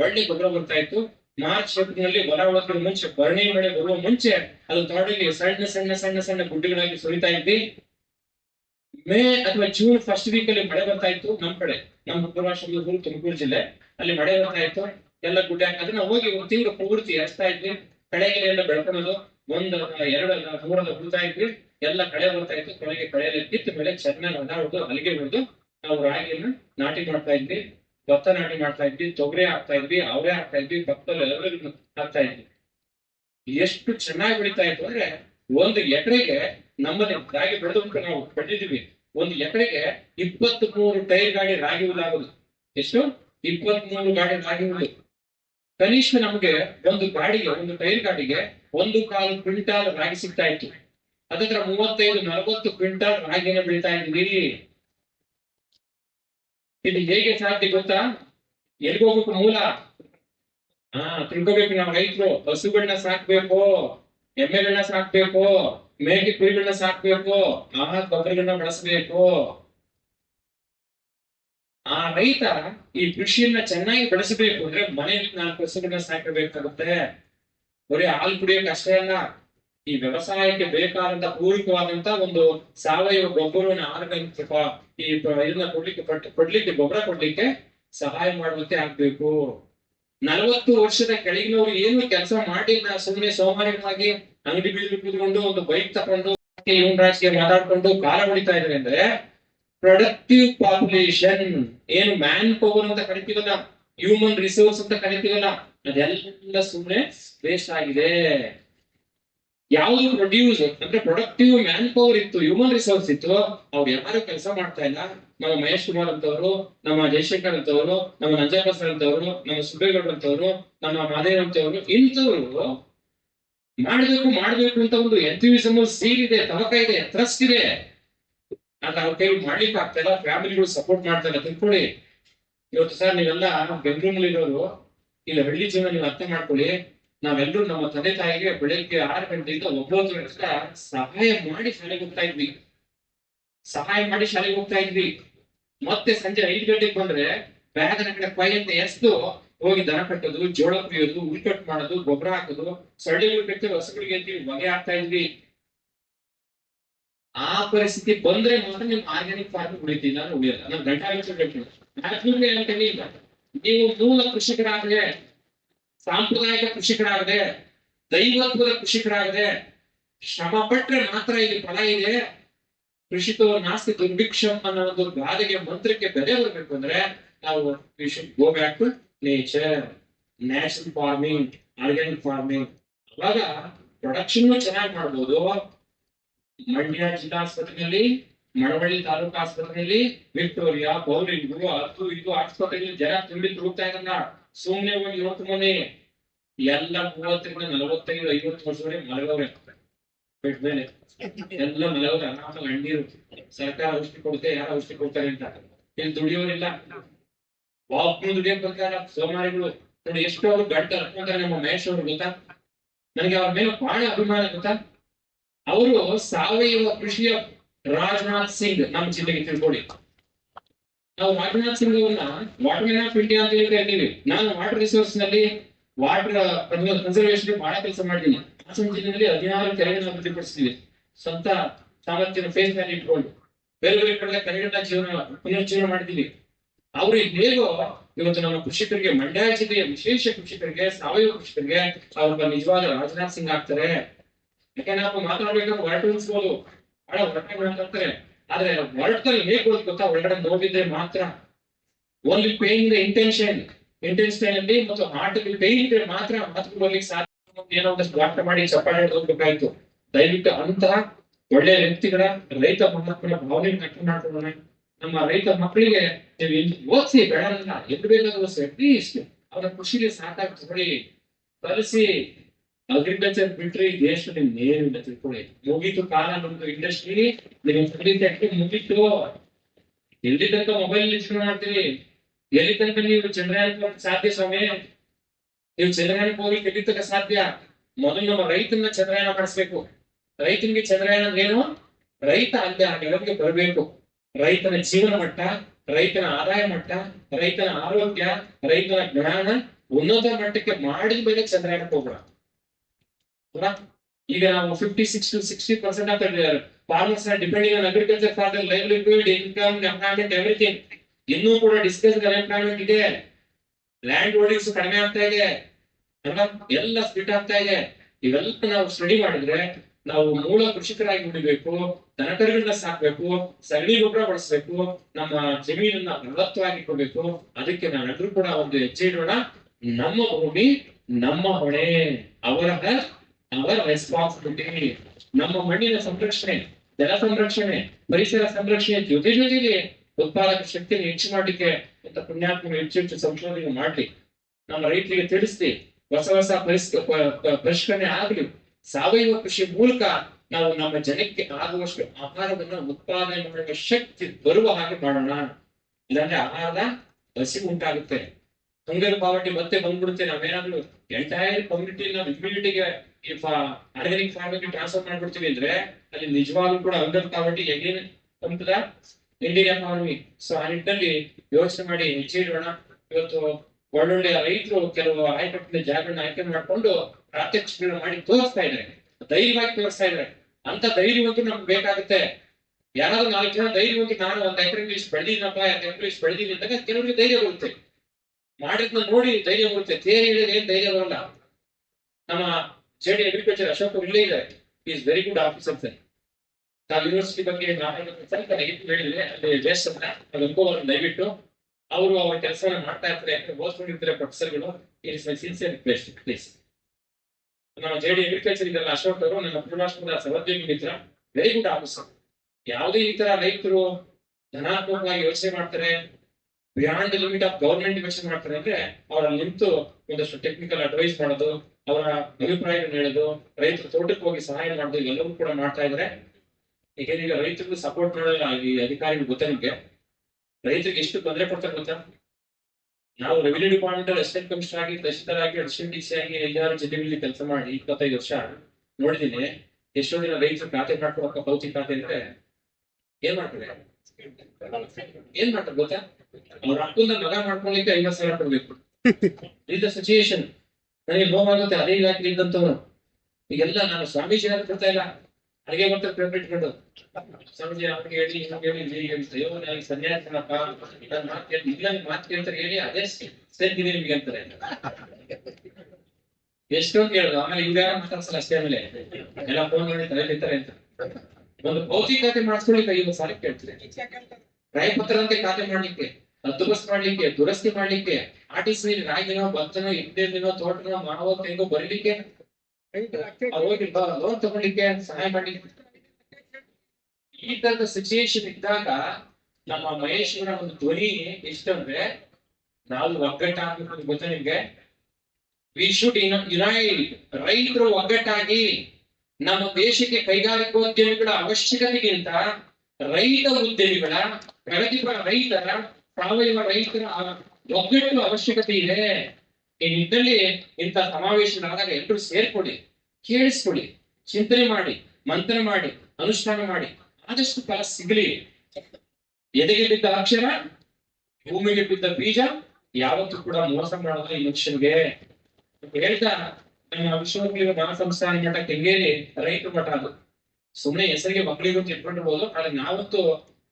ಬಳ್ಳಿ ಗೊಬ್ಬರ ಬರ್ತಾ ಇತ್ತು. ಮಾರ್ಚ್ ಋತುವಿನಲ್ಲಿ ನಲ್ಲಿ ಒಳಗಡೆ ಒಳಗೆ ಮುಂಚೆ ಭರಣಿ ಮಳೆ ಬರುವ ಮುಂಚೆ ಅದು ತೋಟದಲ್ಲಿ ಸಣ್ಣ ಸಣ್ಣ ಸಣ್ಣ ಸಣ್ಣ ಗುಡ್ಡೆಗಳಾಗಿ ಸುರಿತಾ ಇದ್ವಿ. ಮೇ ಅಥವಾ ಜೂನ್ ಫಸ್ಟ್ ವೀಕ್ ಅಲ್ಲಿ ಮಳೆ ಬರ್ತಾ ಇತ್ತು ನಮ್ ಕಡೆ. ನಮ್ಮ ಪೂರ್ವಾಶ್ರಮದ ಊರು ತುಮಕೂರು ಜಿಲ್ಲೆ. ಅಲ್ಲಿ ಮಳೆ ಬರ್ತಾ ಇತ್ತು. ಎಲ್ಲ ಗುಡ್ಡೆ ಹಾಕಿದ್ರೆ ನಾವು ಹೋಗಿ ಒಂದು ತಿಂಗಳು ಪೂರ್ತಿ ಹಚ್ತಾ ಇದ್ವಿ. ಎಲ್ಲ ಬೆಳ್ಕೊಳ್ಳೋದು ಒಂದು ಎರಡು ಮೂರದ ಉಳಿತಾ ಇದ್ವಿ. ಎಲ್ಲ ಕಳೆ ಬರ್ತಾ ಇತ್ತು. ಕಳೆಗೆ ಕಳೆಯಲ್ಲಿ ಕಿತ್ತ ಮೇಲೆ ಚೆನ್ನಾಗಿ ಹದ ಹೊಡೆದು ಅಲ್ಲಿಗೆ ಹೊಡೆದು ನಾವು ರಾಗಿಯನ್ನು ನಾಟಿ ಮಾಡ್ತಾ ಇದ್ವಿ. ಭತ್ತ ನಾಟಿ ಮಾಡ್ತಾ ಇದ್ವಿ. ತೊಗರಿ ಹಾಕ್ತಾ ಇದ್ವಿ. ಅವರೇ ಹಾಕ್ತಾ ಇದ್ವಿ. ಭತ್ತದಲ್ಲಿ ಎಲ್ಲರಿಗೂ ಹಾಕ್ತಾ ಇದ್ವಿ. ಎಷ್ಟು ಚೆನ್ನಾಗಿ ಬೆಳಿತಾ ಇತ್ತು ಅಂದ್ರೆ ಒಂದು ಎಕರೆಗೆ ನಮ್ಮಲ್ಲಿ ರಾಗಿ ಬೆಳೆದು ನಾವು ಬೆಳೆದಿದ್ವಿ ಒಂದು ಎಕರೆಗೆ ಇಪ್ಪತ್ತ್ ಮೂರು ಟೈರ್ ಗಾಡಿ ರಾಗಿ ಹುಲ್ಲು ಎಷ್ಟು? ಇಪ್ಪತ್ತ್ ಮೂರು ಗಾಡಿ ರಾಗಿ ಹುಲ್ಲು. ಕನಿಷ್ಠ ನಮಗೆ ಒಂದು ಗಾಡಿಗೆ, ಒಂದು ಟೈರ್ ಗಾಡಿಗೆ ಒಂದು ಕಾಲು ಕ್ವಿಂಟಾಲ್ ರಾಗಿ ಸಿಗ್ತಾ ಇತ್ತು. ಅದಕ್ಕೆ ಮೂವತ್ತೈದು, ನಲವತ್ತು ಕ್ವಿಂಟಾಲ್ ರಾಗಿನ ಬೆಳಿತಾ ಇದ್ವಿ ಇದು ಹೇಗೆ ಸಾಧ್ಯ ಗೊತ್ತಾ? ಎಲ್ಲಿ ಹೋಗ್ಬೇಕು ಮೂಲ? ಹಾ, ತಿಳ್ಕೋಬೇಕು ನಾವು ರೈತರು. ಹಸುಗಳನ್ನ ಸಾಕ್ಬೇಕು ಎಮ್ಮೆಗಳನ್ನ ಸಾಕ್ಬೇಕು, ಮೇಕೆ ಕುರಿಗಳನ್ನ ಸಾಕ್ಬೇಕು, ಆಹಾರ ಗೊಬ್ಬರಗಳನ್ನ ಬಳಸಬೇಕು. ಆ ರೈತ ಈ ಕೃಷಿಯನ್ನ ಚೆನ್ನಾಗಿ ಬೆಳೆಸಬೇಕು ಅಂದ್ರೆ ಮನೆಯಲ್ಲಿ ನಾಲ್ಕು ಹಸುಗಳನ್ನ ಸಾಕಬೇಕಾಗುತ್ತೆ. ಬರೀ ಹಾಲು ಕುಡಿಯೋಕೆ ಅಷ್ಟೇ ಅಲ್ಲ, ಈ ವ್ಯವಸಾಯಕ್ಕೆ ಬೇಕಾದಂತ ಪೂರಕವಾದಂತ ಒಂದು ಸಾವಯವ ಗೊಬ್ಬರವನ್ನ ಆರ್ಗಾನಿಕ್ ಈ ಇದನ್ನ ಕೊಡ್ಲಿಕ್ಕೆ ಕೊಡ್ಲಿಕ್ಕೆ ಗೊಬ್ಬರ ಕೊಡ್ಲಿಕ್ಕೆ ಸಹಾಯ ಮಾಡುವಂತೆ ಆಗ್ಬೇಕು. ನಲವತ್ತು ವರ್ಷದ ಕೆಳಗಿನವರು ಏನು ಕೆಲಸ ಮಾಡಿಲ್ಲ ಸುಮ್ಮನೆ ಸೋಮಾರಿಗಳಾಗಿ ಅಂಗಡಿ ಬೀದಿ ಕೂತ್ಕೊಂಡು ಒಂದು ಬೈಕ್ ತಕೊಂಡು ಇವನ್ ರಾಜಕೀಯ ಮಾತಾಡ್ಕೊಂಡು ಕಾಲ ಹೊಡಿತಾ ಇದ್ರೆ ಅಂದ್ರೆ ಪ್ರೊಡಕ್ಟಿವ್ ಪಾಪ್ಯುಲೇಷನ್ ಏನು ಮ್ಯಾನ್ ಪವರ್ ಅಂತ ಕರಿತೀವಲ್ಲ ಹ್ಯೂಮನ್ ರಿಸೋರ್ಸ್ ಅಂತ ಕರಿತೀವಲ್ಲ, ಅದೆಲ್ಲ ಸುಮ್ಮನೆ ವೇಸ್ಟ್ ಆಗಿದೆ. ಯಾವುದು ಪ್ರೊಡ್ಯೂಸ್ ಅಂದ್ರೆ ಪ್ರೊಡಕ್ಟಿವ್ ಮ್ಯಾನ್ ಪವರ್ ಇತ್ತು ಹ್ಯೂಮನ್ ರಿಸೋರ್ಸ್ ಇತ್ತು, ಅವ್ರು ಯಾರು ಕೆಲಸ ಮಾಡ್ತಾ ಇಲ್ಲ. ನಮ್ಮ ಮಹೇಶ್ ಕುಮಾರ್ ಅಂತವರು, ನಮ್ಮ ಜಯಶಂಕರ್ ಅಂತವರು, ನಮ್ಮ ನಂಜಪ್ಪ ಸರ್ ಅಂತವರು, ನಮ್ಮ ಸುಬೇಗೌಡ ಅಂತವರು, ನಮ್ಮ ಮಾದೇವ್ ಅಂತವರು, ಇಂಥವ್ರು ಮಾಡಬೇಕು, ಮಾಡ್ಬೇಕು ಅಂತ ಒಂದು ಎಂಥ್ಯೂಸಮ್ ಸೀಲ್ ಇದೆ, ತವಕ ಇದೆ ಟ್ರಸ್ಟ್ ಇದೆ. ಆದ್ರೆ ಅವ್ರ ಕೈ ಮಾಡ್ಲಿಕ್ಕೆ ಆಗ್ತಾ ಇಲ್ಲ ಫ್ಯಾಮಿಲಿಗಳು ಸಪೋರ್ಟ್ ಮಾಡ್ತಾ ಇಲ್ಲ ತಿಳ್ಕೊಳ್ಳಿ. ಇವತ್ತು ಸರ್ ನೀವೆಲ್ಲ ಬೆಂಗಳೂರಲ್ಲಿ ಇರೋರು ಇಲ್ಲ ಹಳ್ಳಿ ಜೀವನ ನೀವು ಅರ್ಥ ಮಾಡ್ಕೊಳ್ಳಿ. ನಾವೆಲ್ಲರೂ ನಮ್ಮ ತಂದೆ ತಾಯಿಗೆ ಬೆಳಗ್ಗೆ ಆರು ಗಂಟೆಯಿಂದ ಒಂಬತ್ತು ಗಂಟೆ ಸಹಾಯ ಮಾಡಿ ಶಾಲೆಗೆ ಹೋಗ್ತಾ ಇದ್ವಿ. ಸಹಾಯ ಮಾಡಿ ಶಾಲೆಗೆ ಹೋಗ್ತಾ ಇದ್ವಿ. ಮತ್ತೆ ಸಂಜೆ ಐದು ಗಂಟೆಗೆ ಬಂದ್ರೆ ಬ್ಯಾಗನ ಕಡೆ ಕೈ ಅಂತ ಎಸ್ದು ಹೋಗಿ ದನ ಕಟ್ಟೋದು, ಜೋಳ ಕುಯ್ಯೋದು ಉಳ್ಕಟ್ ಮಾಡೋದು, ಗೊಬ್ಬರ ಹಾಕೋದು ಸೊಳ್ಳೆಗಳು ಕಟ್ಟಿ ಹಸುಗಳಿಗೆ ಅಂತೀವಿ ಹೊಗೆ ಹಾಕ್ತಾ ಇದ್ವಿ. ಆ ಪರಿಸ್ಥಿತಿ ಬಂದ್ರೆ ಮಾತ್ರ ನೀವು ಆರ್ಗ್ಯಾನಿಕ್ ಫಾರ್ಮಿಂಗ್ ಉಳಿತಿಲ್ಲ ನಾನು ಉಳಿಯಲ್ಲ. ನಾನು ಗಂಟಾ ನ್ಯಾಚುರಲ್ ಹೇಳ್ತೀನಿ. ಇಲ್ಲ. ನೀವು ಮೂಲ ಕೃಷಿಕರಾಗದೆ ಸಾಂಪ್ರದಾಯಿಕ ಕೃಷಿಕರಾಗದೆ ದೈವತ್ವದ ಕೃಷಿಕರಾಗದೆ ಶ್ರಮ ಪಟ್ರೆ ಮಾತ್ರ ಇಲ್ಲಿ ಫಲ ಇದೆ. ಕೃಷಿಕೋ ನಾಸ್ತಿ ದುರ್ಭಿಕ್ಷಂ ಅನ್ನೋ ಒಂದು ಗಾದೆಗೆ ಮಂತ್ರಕ್ಕೆ ಬೆಲೆ ಬರ್ಬೇಕು ಅಂದ್ರೆ ನಾವು go back to nature natural farming organic farming ಅವಾಗ ಪ್ರೊಡಕ್ಷನ್ ಚೆನ್ನಾಗಿ ಮಾಡ್ಬೋದು. ಮಂಡ್ಯ ಜಿಲ್ಲಾಸ್ಪತ್ರೆಯಲ್ಲಿ ಮಳವಳ್ಳಿ ತಾಲೂಕು ಆಸ್ಪತ್ರೆಯಲ್ಲಿ ವಿಕ್ಟೋರಿಯಾ, ಬೌಲಿಂಗು ಅದು ಇದು ಆಸ್ಪತ್ರೆಯಲ್ಲಿ ಜನ ತುಂಬಿ ತುಳುಕ್ತಾ ಇದನ್ನ ಸುಮ್ನೆ ಹೋಗಿ ಇವತ್ತು ಮನೆ ಎಲ್ಲ ಮೂವತ್ತರಿಂದ ನಲವತ್ತೈದು, ಐವತ್ತು ವರ್ಷದವರೆಗೆ ಮಲಗವ್ರೆ. ಮೇಲೆ. ಎಲ್ಲ ಮಲಗವ್ರೆ ಅನಾಥ ಹಣ್ಣೀರು ಸರ್ಕಾರ ಔಷಧಿ ಕೊಡುತ್ತೆ, ಯಾರು ಔಷಧಿ ಕೊಡ್ತಾರೆ ಅಂತ. ಇಲ್ಲಿ ದುಡಿಯೋರಿಲ್ಲ. ವಾಕ್ನು ದುಡಿಯಕ್ ಬರ್ತಾರ ಸೋಮಾರಿಗಳು. ನೋಡಿ ಎಷ್ಟು ಅವರು ಗಂಟೆ ಹತ್ಕೊಂತಾರೆ ನಮ್ಮ ಮಹೇಶ್ ಅವರು ಗೊತ್ತಾ? ನನಗೆ ಅವ್ರ ಮೇಲೆ ಬಹಳ ಅಭಿಮಾನ ಗೊತ್ತಾ? ಅವರು ಸಾವಯವ ಕೃಷಿಯ ರಾಜನಾಥ್ ಸಿಂಗ್, ನಮ್ಮ ಜಿಲ್ಲೆಗೆ ತಿಳ್ಕೊಳ್ಳಿ. ನಾವು ರಾಜನಾಥ್ ಸಿಂಗ್ ಅವರನ್ನ ವಾಟರ್ ಮ್ಯಾನ್ ಆಫ್ ಇಂಡಿಯಾ ಅಂತ ಹೇಳಿ ಕರಿತೀವಿ ನಾನು ವಾಟರ್ ರಿಸೋರ್ಸ್ನಲ್ಲಿ ವಾಟರ್ ಕನ್ಸರ್ವೇಷನ್ ಬಹಳ ಕೆಲಸ ಮಾಡಿದ್ದೀನಿ ಹಾಸನ ಜಿಲ್ಲೆಯಲ್ಲಿ ಹದಿನಾರು ಕೆರೆಗಳನ್ನ ಅಭಿವೃದ್ಧಿಪಡಿಸ್ತೀವಿ. ಸ್ವಂತ ಸಾಮರ್ಥ್ಯನ ಫೇಸ್ ಮ್ಯಾನ್ ಇಟ್ಕೊಂಡು ಬೇರೆ ಬೇರೆ ಕಡೆ ಕೆರೆಗಳನ್ನ ಜೀವನ ಪುನರ್ಜೀವನ ಮಾಡಿದ್ದೀವಿ ಅವ್ರು ಹೇಗೋ ಇವತ್ತು ನಮ್ಮ ಕೃಷಿಕರಿಗೆ, ಮಂಡ್ಯ ಜಿಲ್ಲೆಯ ವಿಶೇಷ ಕೃಷಿಕರಿಗೆ, ಸಾವಯವ ಕೃಷಿಕರಿಗೆ ಅವ್ರ ನಿಜವಾದ ರಾಜನಾಥ್ ಸಿಂಗ್ ಆಗ್ತಾರೆ. ಯಾಕಂದ್ರೆ ನಾವು ಮಾತಾಡ್ಬೇಕಾದ್ರೆ ಹೊರಟು ಅನ್ಸ್ಬೋದು ಬಹಳ ಹೊರಟೆ ಮಾತಾಡ್ತಾರೆ. ಆದ್ರೆ ಹೊರಟಲ್ಲಿ ಹೇಗ್ ಗೊತ್ತು ಒಳಗಡೆ ನೋವಿದ್ರೆ ಮಾತ್ರ. ಓನ್ಲಿ ಪೇನ್ ಇದೆ ಇಂಟೆನ್ಷನ್ ಇಂಟೆನ್ಷನ್ ಅಲ್ಲಿ ಮತ್ತು ಹಾರ್ಟ್ ಪೇನ್ ಇದ್ರೆ ಮಾತ್ರ ಮಾತು ಸಾಧ್ಯ. ಏನೋ ಒಂದಷ್ಟು ವಾಟ ಮಾಡಿ ಚಪ್ಪಾಳೆ ಹೋಗ್ಬೇಕಾಯ್ತು. ದಯವಿಟ್ಟು ಅಂತ ಒಳ್ಳೆ ವ್ಯಕ್ತಿಗಳ ರೈತ ಮಕ್ಕಳ ಭಾವನೆ ಕಟ್ಟು ಮಾಡ್ಕೊಳ್ಳೋಣ ನಮ್ಮ ರೈತ ಮಕ್ಕಳಿಗೆ ನೀವು ಓದಿಸಿ ಬೇಡ ಎಲ್ಲಿ ಬೇಕಾದ್ರೂ ಅಟ್ಲೀಸ್ಟ್ ಅವರ ಖುಷಿಗೆ ಸಾಕಾಗಿ ತಗೊಳ್ಳಿ ಕಲಿಸಿ ಅಗ್ರಿಕಲ್ಚರ್ ಬಿಟ್ರೆ ದೇಶದಲ್ಲಿ ಏನಿಲ್ಲ ತಿಳ್ಕೊಳ್ಳಿ. ಮುಗೀತು ಕಾಲ ನಮ್ದು ಇಂಡಸ್ಟ್ರಿ ಮುಗೀತು? ಎಲ್ಲಿ ತನಕ ಮೊಬೈಲ್ ಶುರು ಮಾಡ್ತೀರಿ? ಎಲ್ಲಿ ತನಕ ನೀವು ಚಂದ್ರಯಾನ ಸಾಧ್ಯ ಸ್ವಾಮಿ? ನೀವು ಚಂದ್ರಯಾನಕ್ಕೆ ಹೋಗ್ಲಿಕ್ಕೆ ಎಲ್ಲಿ ತನಕ ಸಾಧ್ಯ? ಮೊದಲು ನಮ್ಮ ರೈತನ ಚಂದ್ರಯಾನ ಮಾಡಿಸ್ಬೇಕು. ರೈತನಿಗೆ ಚಂದ್ರಯಾನ ಏನು? ರೈತ ಅಂತ ಆ ಬರಬೇಕು. ರೈತನ ಜೀವನ ಮಟ್ಟ, ರೈತನ ಆದಾಯ ಮಟ್ಟ, ರೈತನ ಆರೋಗ್ಯ, ರೈತನ ಜ್ಞಾನ, ಉನ್ನತ ಮಟ್ಟಕ್ಕೆ ಮಾಡಿದ ಮೇಲೆ ಚಂದ್ರಯಾನಕ್ಕೆ ಹೋಗೋಣ? ಈಗ ನಾವು fifty six to sixty percent ಹೇಳಿದ್ದಾರೆ farmers depending on agriculture for the livelihood income employment everything ಇನ್ನೂ ಕೂಡ ಡಿಸ್ಕಸ್ ಅನ್ಎಂಪ್ಲಾಯ್ಮೆಂಟ್ ಇದೆ. ಲ್ಯಾಂಡ್ ಹೋಲ್ಡಿಂಗ್ಸ್ ಕಡಿಮೆ ಆಗ್ತಾ ಇದೆ. ಎಲ್ಲ ಸ್ಪ್ಲಿಟ್ ಆಗ್ತಾ ಇದೆ. ಇವೆಲ್ಲ ನಾವು ಸ್ಟಡಿ ಮಾಡಿದ್ರೆ ನಾವು ಮೂಲ ಕೃಷಿಕರಾಗಿ ಉಳಿಬೇಕು ದನಕರುಗಳನ್ನ ಸಾಕ್ಬೇಕು, ಸಗಣಿ ಗೊಬ್ಬರ ಬಳಸಬೇಕು, ನಮ್ಮ ಜಮೀನನ್ನ ಫಲವತ್ತವಾಗಿ ಕೊಡಬೇಕು ಅದಕ್ಕೆ ನಾವೆಲ್ಲರೂ ಕೂಡ ಒಂದು ಹೆಜ್ಜೆ ಇಡೋಣ. ನಮ್ಮ ಭೂಮಿ, ನಮ್ಮ ಹೊಣೆ, ಅವರ ಅವರ ರೆಸ್ಪಾನ್ಸಿಬಿಲಿಟಿ ನಮ್ಮ ಮಣ್ಣಿನ ಸಂರಕ್ಷಣೆ, ಜಲ ಸಂರಕ್ಷಣೆ, ಪರಿಸರ ಸಂರಕ್ಷಣೆ ಜೊತೆ ಜೊತೆಗೆ ಉತ್ಪಾದಕ ಶಕ್ತಿಯನ್ನು ಹೆಚ್ಚು ಮಾಡಲಿಕ್ಕೆ ಅಂತ ಪುಣ್ಯಾತ್ಮ ಹೆಚ್ಚು ಹೆಚ್ಚು ಸಂಶೋಧನೆ ಮಾಡ್ಲಿ. ನಮ್ಮ ರೈತರಿಗೆ ತಿಳಿಸ್ಲಿ, ಹೊಸ ಹೊಸ ಪರಿಷ್ಕರಣೆ ಆಗ್ಲಿ. ಸಾವಯವ ಕೃಷಿ ಮೂಲಕ ನಾವು ನಮ್ಮ ಜನಕ್ಕೆ ಆಗುವಷ್ಟು ಆಹಾರವನ್ನ ಉತ್ಪಾದನೆ ಮಾಡುವ ಶಕ್ತಿ ಬರುವ ಹಾಗೆ ಮಾಡೋಣ. ಇಲ್ಲಾಂದ್ರೆ ಆಹಾರದ ಹಸಿ ಉಂಟಾಗುತ್ತೆ. ಹಂಗರ್ ಪಾವರ್ಟಿ ಮತ್ತೆ ಬಂದ್ಬಿಡುತ್ತೆ. ನಾವೇನಾದ್ರೂ ಎಂಟೈರ್ ಕಮ್ಯುನಿಟಿ ಇಮ್ಯುನಿಟಿಗೆ ಆರ್ಗಾನಿಕ್ ಫಾರ್ಮಿಂಗ್ ಟ್ರಾನ್ಸ್ಫರ್ ಮಾಡ್ಬಿಡ್ತೀವಿ ಅಂದ್ರೆ ಅಲ್ಲಿ ನಿಜವಾಗ್ಲೂ ಕೂಡ ಅಂಡರ್ ಪಾವರ್ಟಿ ಎಗೇನ್ ಕಂಪದ ಇಂಡಿಯನ್ ಎಕಾನಮಿ ಸೊ ಆ ನಿಟ್ಟಿನಲ್ಲಿ ಯೋಚನೆ ಮಾಡಿ ಹೆಜ್ಜೆ ಇಡೋಣ ಇವತ್ತು ಒಳ್ಳೊಳ್ಳೆ ರೈತರು ಕೆಲವು ಆಯ್ಕೆ ಜಾಗಗಳನ್ನ ಆಯ್ಕೆ ಮಾಡ್ಕೊಂಡು ಪ್ರಾತ್ಯಕ್ಷ ಮಾಡಿ ತೋರಿಸ್ತಾ ಇದ್ದಾರೆ. ಧೈರ್ಯವಾಗಿ ತೋರಿಸ್ತಾ ಇದ್ದಾರೆ. ಅಂತ ಧೈರ್ಯವಂತೂ ನಮ್ಗೆ ಬೇಕಾಗುತ್ತೆ. ಯಾರಾದ್ರೂ ನಾಲ್ಕು ಜನ ಧೈರ್ಯವಾಗಿ ನಾನು ಒಂದ್ ಎಕರೆ ಇಂಗ್ಲೀಷ್ ಬೆಳೆದಿನಪ್ಪ ಎರಡು ಇಂಗ್ಲಿಷ್ ಬೆಳೆದಿನಿ ಅಂತ ಕೆಲವರಿಗೆ ಧೈರ್ಯ ಬರುತ್ತೆ. ಮಾಡಿದ್ನ ನೋಡಿ ಧೈರ್ಯ ಬರುತ್ತೆ. ತೇರಿ ಹೇಳಿದ್ರೆ ಏನ್ ಧೈರ್ಯ ಬರಲ್ಲ. ನಮ್ಮ ಜೆ ಡಿ ಅಗ್ರಿಕಲ್ಚರ್ ಅಶೋಕ್ ಇಲ್ಲೇ ಇದ್ದಾರೆ is very good officer sir ನಾವು ಯೂನಿವರ್ಸಿಟಿ ಬಗ್ಗೆ ನೆಗೆಟಿವ್ ಹೇಳಿದ್ರೆ, ಅಲ್ಲಿ ಅಂತ ದಯವಿಟ್ಟು ಅವರು ಅವರ ಕೆಲಸವನ್ನು ಮಾಡ್ತಾ ಇರ್ತಾರೆ ಅಂತ ಓದ್ಕೊಂಡಿರ್ತಾರೆ ಪ್ರೊಫೆಸರ್ಗಳು. It's my sincere request please ನಮ್ಮ ಜೆ ಡಿ ಅಗ್ರಿಕಲ್ಚರ್ ಇದೆಲ್ಲ ಅಶೋಕ್ ಅವರು, ನನ್ನ ಪೂರ್ಣಾಶ್ರಮದ ಸಹೋದ್ಯೋಗಿ ಮಿತ್ರ ವೆರಿ ಗುಡ್ ಆಫೀಸರ್ ಯಾವುದೇ ಈ ತರ ರೈತರು ಧನಾತ್ಮಕವಾಗಿ ಯೋಚನೆ ಮಾಡ್ತಾರೆ ಬಿಯಾಂಡ್ ಲಿಮಿಟ್ ಆಫ್ ಗವರ್ಮೆಂಟ್ ಯೋಚನೆ ಮಾಡ್ತಾರೆ ಅಂದ್ರೆ, ಅವರಲ್ಲಿ ನಿಂತು ಒಂದಷ್ಟು ಟೆಕ್ನಿಕಲ್ ಅಡ್ವೈಸ್ ಮಾಡೋದು ಅವರ ಅಭಿಪ್ರಾಯವನ್ನು ಹೇಳೋದು ರೈತರು ತೋಟಕ್ಕೆ ಹೋಗಿ ಸಹಾಯ ಮಾಡೋದು ಎಲ್ಲವೂ ಕೂಡ ಮಾಡ್ತಾ ಇದ್ರೆ ಈಗ ರೈತರಿಗೂ ಸಪೋರ್ಟ್ ಮಾಡಲ್ಲ ಈ ಅಧಿಕಾರಿಗಳು ಗೊತ್ತಾ ನಿಮ್ಗೆ ರೈತರಿಗೆ ಎಷ್ಟು ತೊಂದರೆ ಕೊಡ್ತಾರೆ ಗೊತ್ತಾ? ನಾವು ರೆವಿನ್ಯೂ ಡಿಪಾರ್ಟ್ಮೆಂಟ್ ಅಲ್ಲಿ ಅಸಿಸ್ಟೆಂಟ್ ಕಮಿಷನರ್ ಆಗಿ ತಹಶೀಲ್ದಾರ್ ಆಗಿ ಅಸಿಸ್ಟೆಂಟ್ ಡಿ ಸಿ ಆಗಿ ಐದಾರು ಜಿಲ್ಲೆಗಳಲ್ಲಿ ಕೆಲಸ ಮಾಡಿ ಇಪ್ಪತ್ತೈದು ವರ್ಷ ನೋಡಿದೀನಿ ಎಷ್ಟೋ ದಿನ ರೈತರು ಖಾತೆ ಮಾಡ್ಕೊಳಕ ಪೌತಿ ಖಾತೆ ಅಂದ್ರೆ ಏನ್ ಮಾಡ್ತಾರೆ? ಏನ್ ಮಾಡ್ತಾರೆ ಗೊತ್ತಾ? ಅವ್ರ ಅಕ್ಕಂದ ಮಗ ಮಾಡ್ಕೊಳ್ಳಿಕ್ಕೆ ಐವತ್ತು ಸಾವಿರ ಕೊಡ್ಬೇಕು. ಇದ ಸಿಚುಯೇಷನ್ ನನಗೆ ನೋವಾಗುತ್ತೆ ಅದೇ ಇಲಾಖೆ ಇದ್ದಂತವ್ರು ಈಗೆಲ್ಲ ನಾನು ಸ್ವಾಮೀಜಿ ಏನಾದ್ರು ಕೊಡ್ತಾ ಇಲ್ಲ. ಅಡಿಗೆ ಮಾಡ್ತಾರೆ ಪೇಪರ್ ಇಟ್ಕೊಂಡು. ಸ್ವಾಮೀಜಿ ಅವ್ರಿಗೆ ಹೇಳಿ ಇವ್ರಿಗೆ ಹೇಳಿ, ಇಲ್ಲಿ ಹೇಳಿ. ಅಯ್ಯೋ ಮಾತು ಇಲ್ಲ ಮಾತು ಕೇಳ್ತಾರೆ ಹೇಳಿ, ಅದೇ ಸೇರ್ತೀನಿ ನಿಮ್ಗೆ ಅಂತಾರೆ. ಎಷ್ಟೊಂದು ಕೇಳೋದು ಆಮೇಲೆ ಈಗ ಮಾತಾಡ್ಸಲ್ಲ ಅಷ್ಟೇ ಆಮೇಲೆ. ಎಲ್ಲ ಫೋನ್ ಮಾಡಿ ತಲೆಲಿರ್ತಾರೆ ಅಂತ. ಒಂದು ಭೌತಿಕ ಖಾತೆ ಮಾಡಿಸ್ಕೊಳ್ಳಿಕ್ಕೆ ಐವತ್ತು ಸಾಲ ಕೇಳ್ತಾರೆ. ಅಂತ ಖಾತೆ ಮಾಡ್ಲಿಕ್ಕೆ ದುರಸ್ತಿ ಮಾಡ್ಲಿಕ್ಕೆ ದುರಸ್ತಿ ಮಾಡ್ಲಿಕ್ಕೆ ಆರ್ಟಿಸಿ ರಾಗಿನೋ ಭತ್ತನೋ ಇದ್ದೇನೋ ತೋಟನೋ ಮಾವೋ ತೆಂಗೋ ಬರಲಿಕ್ಕೆ? ಹೋಗಿ ಲೋನ್ ತಗೊಳ್ಳಿಕ್ಕೆ ಸಹಾಯ ಮಾಡಿ. ಈ ತರದ ಸಿಚುಯೇಷನ್ ಇದ್ದಾಗ ನಮ್ಮ ಮಹೇಶ್ವರ ಒಂದು ಧ್ವನಿ ಎಷ್ಟಂದ್ರೆ ನಾವು ಒಗ್ಗಟ್ಟಾಗಬೇಕು ಗೊತ್ತಾ ನಿಮ್ಗೆ? ವಿ ಶುಡ್ ಯುನೈಟ್ ರೈತರು ಒಗ್ಗಟ್ಟಾಗಿ ನಮ್ಮ ದೇಶಕ್ಕೆ ಕೈಗಾರಿಕೋದ್ಯಮಿಗಳ ಅವಶ್ಯಕತೆಗಿಂತ ರೈತ ಉದ್ಯಮಿಗಳ ಪ್ರಗತಿಪರ ರೈತರ ಸಾವಯವ ರೈತರ ಒಗ್ಗಟ್ಟು ಅವಶ್ಯಕತೆ ಇದೆ. ನಿಮ್ಮಲ್ಲಿ ಇಂಥ ಸಮಾವೇಶಗಳಾದಾಗ ಎಲ್ಲರೂ ಸೇರ್ಕೊಳ್ಳಿ, ಕೇಳಿಸ್ಕೊಳ್ಳಿ, ಚಿಂತನೆ ಮಾಡಿ, ಮಂಥನ ಮಾಡಿ, ಅನುಷ್ಠಾನ ಮಾಡಿ. ಆದಷ್ಟು ಫಲ ಸಿಗಲಿ. ಎದೆಗೆ ಬಿದ್ದ ಅಕ್ಷರ ಭೂಮಿಗೆ ಬಿದ್ದ ಬೀಜ, ಯಾವತ್ತೂ ಕೂಡ ಮೋಸ ಮಾಡೋದು ಈ ಮನುಷ್ಯನಿಗೆ. ಹೇಳ್ತಾ ನಮ್ಮ ವಿಶ್ವಗಳಿಗೆ ಮಹಾಸಂಸ್ಥಾನ ಮಠ ಕೆಂಗೇರಿ ರೈತ ಮಠ ಅದು. ಸುಮ್ಮನೆ ಹೆಸರಿಗೆ ಮಕ್ಕಳಿಗೂ ತಿಳ್ಕೊಂಡಿರ್ಬೋದು, ಆದ್ರೆ ನಾವತ್ತು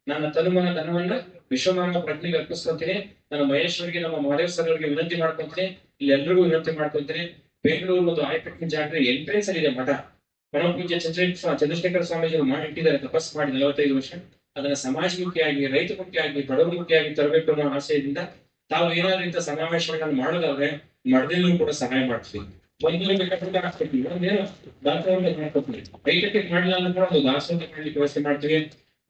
ನನ್ನ ತನುಮನ ಧನವನ್ನ ವಿಶ್ವಮಾನವ ಪ್ರಜ್ಞೆಗೆ ಅರ್ಪಿಸ್ಕೊಂತೀನಿ ನನ್ನ ಮಹೇಶ್ವರಿಗೆ, ನಮ್ಮ ಮಹದೇವ್ ಸರ್ ಅವರಿಗೆ ವಿನಂತಿ ಮಾಡ್ಕೊಂತೀನಿ, ಇಲ್ಲಿ ಎಲ್ರಿಗೂ ವಿನಂತಿ ಮಾಡ್ಕೊಂತೀನಿ. ಬೆಂಗಳೂರು ಒಂದು ಆಯಪಟ್ಟಿನ ಜಾಗ ಎಂಟ್ರೆನ್ಸ್ ಅಲ್ಲಿ ಇದೆ ಮಠ. ಪರಮ ಪೂಜ್ಯ ಚಂದ್ರ ಚಂದ್ರಶೇಖರ ಸ್ವಾಮೀಜಿಗಳು ಮಾಡಿಟ್ಟಿದ್ದಾರೆ ತಪಸ್ ಮಾಡಿ ನಲವತ್ತೈದು ವರ್ಷ. ಅದನ್ನ ಸಮಾಜಮುಖಿಯಾಗಿ, ರೈತಮುಖಿಯಾಗಿ, ಬಡವಮುಖಿಯಾಗಿ ತರಬೇಕು ಅನ್ನೋ ಆಶಯದಿಂದ ತಾವು ಏನಾದ್ರೂ ಇಂಥ ಸಮಾವೇಶಗಳನ್ನು ಮಾಡೋದಾದ್ರೆ ಮಡದಲ್ಲೂ ಕೂಡ ಸಹಾಯ ಮಾಡ್ತೀವಿ. ಒಂದು ಬೇಕಾದ್ರೆ ಹಾಕ್ಕೊಡ್ತೀವಿ ಒಂದೇನು ದಾಸೋಹ ಮಾಡ್ಕೊಡ್ತೀವಿ. ರೈತಕ್ಕೆ ಮಾಡಿಲ್ಲ ಅಂದ್ರೆ ಒಂದು ದಾಸೋಹ ಮಾಡ್ಲಿಕ್ಕೆ ವ್ಯವಸ್ಥೆ ಮಾಡ್ತೀವಿ.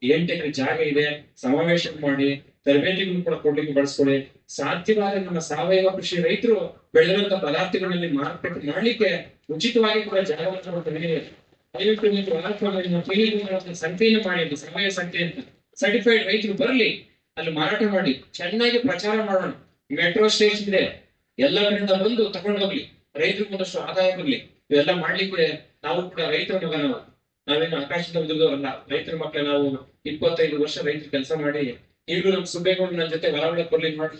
ಎಂಟು ಎಕರೆ ಜಾಗ ಇದೆ, ಸಮಾವೇಶ ಮಾಡಿ ತರಬೇತಿಗಳು ಕೂಡ ಕೊಡ್ಲಿಕ್ಕೆ ಬಳಸ್ಕೊಳ್ಳಿ. ಸಾಧ್ಯವಾದ ನಮ್ಮ ಸಾವಯವ ಕೃಷಿ ರೈತರು ಬೆಳೆದಂತ ಪದಾರ್ಥಗಳಲ್ಲಿ ಮಾರುಕಟ್ಟೆ ಮಾಡ್ಲಿಕ್ಕೆ ಉಚಿತವಾಗಿ ಕೂಡ ಜಾಗವನ್ನು ದಯವಿಟ್ಟು ನೀವು ಮಾಡಿ ಅಲ್ಲಿ ಸಮಯ ಸಂತೆ ಅಂತ. ಸರ್ಟಿಫೈಡ್ ರೈತರು ಬರಲಿ, ಅಲ್ಲಿ ಮಾರಾಟ ಮಾಡಿ, ಚೆನ್ನಾಗಿ ಪ್ರಚಾರ ಮಾಡೋಣ. ಮೆಟ್ರೋ ಸ್ಟೇಷನ್ ಇದೆ. ಎಲ್ಲ ಕಡೆಯಿಂದ ಬಂದು ತಗೊಂಡು ಹೋಗ್ಲಿ. ರೈತರು ಒಂದಷ್ಟು ಆದಾಯ ಬರಲಿ. ಇವೆಲ್ಲ ಮಾಡ್ಲಿಕ್ಕೆ ನಾವು ಕೂಡ ರೈತರ ಮಗನ ನಾವು ನಾವೇನು ಆಕಾಶದ ಬಿದ್ದವರಲ್ಲ ರೈತರ ಮಕ್ಕಳ ನಾವು. ಇಪ್ಪತ್ತೈದು ವರ್ಷ ರೈತರು ಕೆಲಸ ಮಾಡಿ ಈಗ ನಮ್ ಸುಬ್ಬೇಗೌಡ ನನ್ನ ಜೊತೆ ಹೊರ ಕೊಡ್ಲಿ ಮಾಡಿ.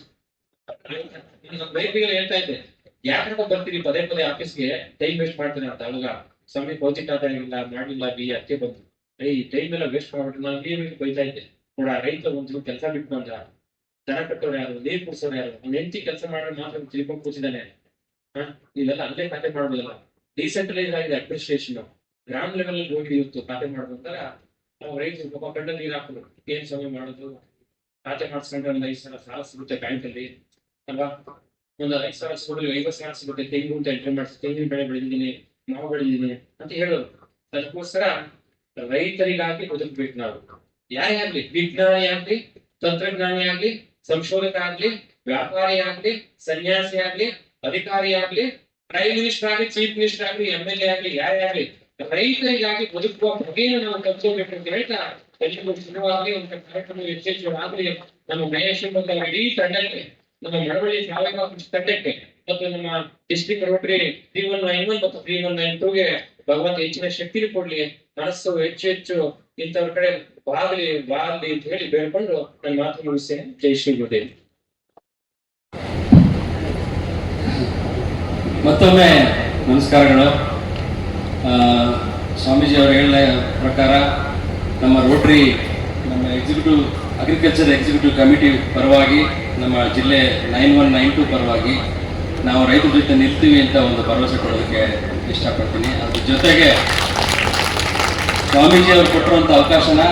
ರೈತರಿಗೆ ಹೇಳ್ತಾ ಇದ್ದೆ ಯಾಕಂತ ಬರ್ತೀರಿ ಪದೇ ಪದೇ ಆಫೀಸ್ಗೆ ಟೈಮ್ ವೇಸ್ಟ್ ಮಾಡ್ತೀನಿ ಅಂತ ಅವಾಗ ಸ್ವಾಮಿ ಭೌತಿಕ ಆದಾಯ ಇಲ್ಲ ಮಾಡಿಲ್ಲ ಬಿ ಅತ್ತೆ ಬಂತು. ಈ ಟೈಮ್ ಎಲ್ಲ ವೇಸ್ಟ್ ಮಾಡ್ಬಿಟ್ಟು ನಾನು ನೀರು ಬೈತಾ ಇದ್ದೆ. ನೋಡ ರೈತ ಒಂದು ಕೆಲಸ ಬಿಟ್ಟು ಬಂದ ದನ ಕಟ್ಟೋರು ಯಾರು, ನೀರ್ ಕುಡ್ಸೋರು ಯಾರು, ಅವ್ನ ಹೆಂಡತಿ ಕೆಲಸ ಮಾಡೋದು ಮಾತ್ರ ತಿಳ್ಕೊಂಡು ಕೂತಿದ್ದಾನೆ. ಹ? ಇವೆಲ್ಲ ಅಲ್ಲೇ ಖಾತೆ ಮಾಡ್ಬೋದಲ್ಲ ಡಿಸೆಂಟ್ರಲೈಸ್ ಆಗಿದೆ ಅಡ್ಮಿನಿಸ್ಟ್ರೇಷನ್ ಗ್ರಾಮ ಲೆವೆಲ್ ಹೋಗಿ ಇವತ್ತು ಖಾತೆ ಮಾಡ್ಬೇಕಂದ್ರೆ ನಾವು ರೈತರು ಪಾಪ ಕಂಡ ನೀರು ಹಾಕೋದು ಏನ್ ಸಮಯ ಮಾಡೋದು? ಖಾತೆ ಮಾಡಿಸ್ಕೊಂಡ್ರೆ ಒಂದು ಐದು ಸಾವಿರ ಸಾಲ ಸಿಗುತ್ತೆ ಬ್ಯಾಂಕ್ ಅಲ್ಲಿ, ಅಲ್ವಾ? ಒಂದು ಐದು ಸಾವಿರ ಸಿಗುತ್ತೆ ಐವತ್ತು ಸಾವಿರ ಸಿಗುತ್ತೆ ತೆಂಗು ಅಂತ ಎಂಟ್ರಿ ಮಾಡಿಸಿ, ತೆಂಗಿನ ಬೆಳೆ ಬೆಳೆದಿದ್ದೀನಿ, ಮಾವು ಬೆಳೆದಿದ್ದೀನಿ ಅಂತ ಹೇಳೋದು. ಅದಕ್ಕೋಸ್ಕರ ರೈತರಿಗಾಗಿ ಬದುಕಬೇಕು ನಾವು. ಯಾರೇ ಆಗ್ಲಿ, ವಿಜ್ಞಾನಿ ಆಗ್ಲಿ, ತಂತ್ರಜ್ಞಾನಿ ಆಗ್ಲಿ, ಸಂಶೋಧಕ ಆಗ್ಲಿ, ವ್ಯಾಪಾರಿ ಆಗ್ಲಿ, ಸನ್ಯಾಸಿ ಆಗ್ಲಿ, ಅಧಿಕಾರಿ ಆಗ್ಲಿ ಪ್ರೈಮ್ ಮಿನಿಸ್ಟರ್ ಆಗ್ಲಿ ಚೀಫ್ ಮಿನಿಸ್ಟರ್ ಆಗ್ಲಿ ಎಂ ಎಲ್ ಎ ಆಗ್ಲಿ, ಯಾರೇ ಆಗ್ಲಿ ರೈತರಿಗಾಗಿ ಬದುಕುವ ಬಗೆಯನ್ನು ನಾವು ಕಲ್ತ್ಕೋಬೇಕು ಅಂತ ಹೇಳ್ತಾ ಎಲ್ಲರಿಗೂ ಶುರುವಾಗಲಿ ಒಂದು ಕಾರ್ಯಕ್ರಮ ಯಶಸ್ವಿಯಾಗಲಿ ನಮ್ಮ ಮಹೇಶ್ ಇಡೀ ತಂಡಕ್ಕೆ, ನಮ್ಮ ಮಳವಳ್ಳಿ ಶಾಲೆಗಳ ತಂಡಕ್ಕೆ ಮತ್ತು ನಮ್ಮ district Rotary three one nine one ಮತ್ತು ತ್ರೀ ಒನ್ ನೈನ್ ಟೂಗೆ ಭಗವಂತ ಹೆಚ್ಚಿನ ಶಕ್ತಿ ಕೊಡ್ಲಿ, ಮನಸ್ಸು ಹೆಚ್ಚು ಹೆಚ್ಚು ಇಂಥವ್ರ ಕಡೆ ಬಾಗ್ಲಿ ಬಾಗ್ಲಿ ಅಂತ ಹೇಳಿ ಬೇಡ್ಕೊಂಡು ನನ್ನ ಮಾತು ಮುಗಿಸ್ತೇನೆ. ಜೈ ಶ್ರೀ ಗುರುದೇವ್. ಮತ್ತೊಮ್ಮೆ ನಮಸ್ಕಾರಗಳು. ಸ್ವಾಮೀಜಿ ಅವರು ಹೇಳಿದ ಪ್ರಕಾರ ನಮ್ಮ ರೋಟ್ರಿ ನಮ್ಮ ಎಕ್ಸಿಕ್ಯೂಟಿವ್ ಅಗ್ರಿಕಲ್ಚರ್ ಎಕ್ಸಿಕ್ಯೂಟಿವ್ ಕಮಿಟಿ ಪರವಾಗಿ, ನಮ್ಮ ಜಿಲ್ಲೆ ನೈನ್ ಒನ್ ನೈನ್ ಟು ಪರವಾಗಿ ನಾವು ರೈತರ ಜೊತೆ ನಿಲ್ತೀವಿ ಅಂತ ಒಂದು ಭರವಸೆ ಕೊಡೋದಕ್ಕೆ ಇಷ್ಟಪಡ್ತೀನಿ. ಅದ್ರ ಜೊತೆಗೆ ಸ್ವಾಮೀಜಿ ಅವರು ಕೊಟ್ಟಿರುವಂಥ ಅವಕಾಶನ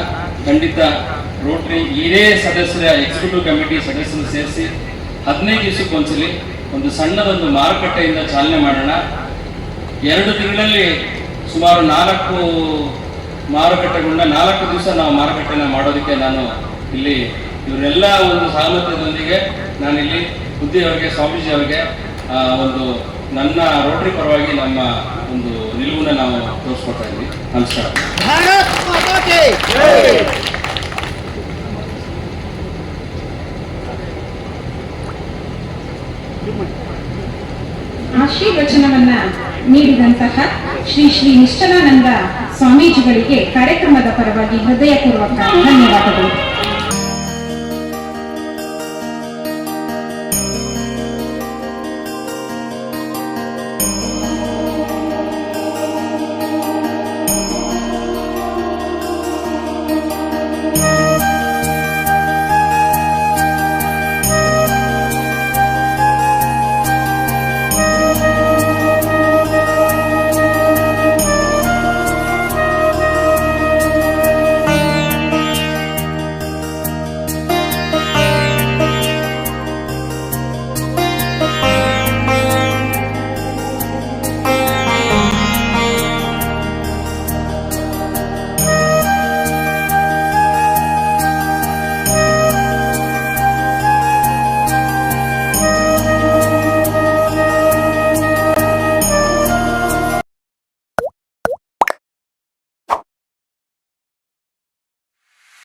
ಖಂಡಿತ ರೋಟ್ರಿ ಇದೇ ಸದಸ್ಯರ ಎಕ್ಸಿಕ್ಯೂಟಿವ್ ಕಮಿಟಿ ಸದಸ್ಯರು ಸೇರಿಸಿ ಹದಿನೈದು ದಿವಸಕ್ಕೆ ಒಂದ್ಸಲಿ ಒಂದು ಸಣ್ಣದೊಂದು ಮಾರುಕಟ್ಟೆಯಿಂದ ಚಾಲನೆ ಮಾಡೋಣ. ಎರಡು ತಿಂಗಳಲ್ಲಿ ಸುಮಾರು ನಾಲ್ಕು ಮಾರುಕಟ್ಟೆಗಳನ್ನ ನಾಲ್ಕು ದಿವಸ ನಾವು ಮಾರುಕಟ್ಟೆನ ಮಾಡೋದಕ್ಕೆ ನಾನು ಇಲ್ಲಿ ಇವರೆಲ್ಲ ಒಂದು ಸಾಮರ್ಥ್ಯದೊಂದಿಗೆ ನಾನಿಲ್ಲಿ ಬುದ್ಧಿ ಅವರಿಗೆ ಸ್ವಾಮೀಜಿ ಅವರಿಗೆ ಒಂದು ನನ್ನ ರೋಟರಿ ಪರವಾಗಿ ನಮ್ಮ ಒಂದು ನಿಲುವನ್ನ ನಾವು ತೋರಿಸ್ಕೊಡ್ತಾ ಇದ್ವಿ. ನಮಸ್ಕಾರ. ಆಶೀರ್ವಚನವನ್ನ ನೀಡಿದಂತಹ ಶ್ರೀ ಶ್ರೀ ನಿಶ್ಚಲಾನಂದ ಸ್ವಾಮೀಜಿಗಳಿಗೆ ಕಾರ್ಯಕ್ರಮದ ಪರವಾಗಿ ಹೃದಯಪೂರ್ವಕ ಧನ್ಯವಾದಗಳು.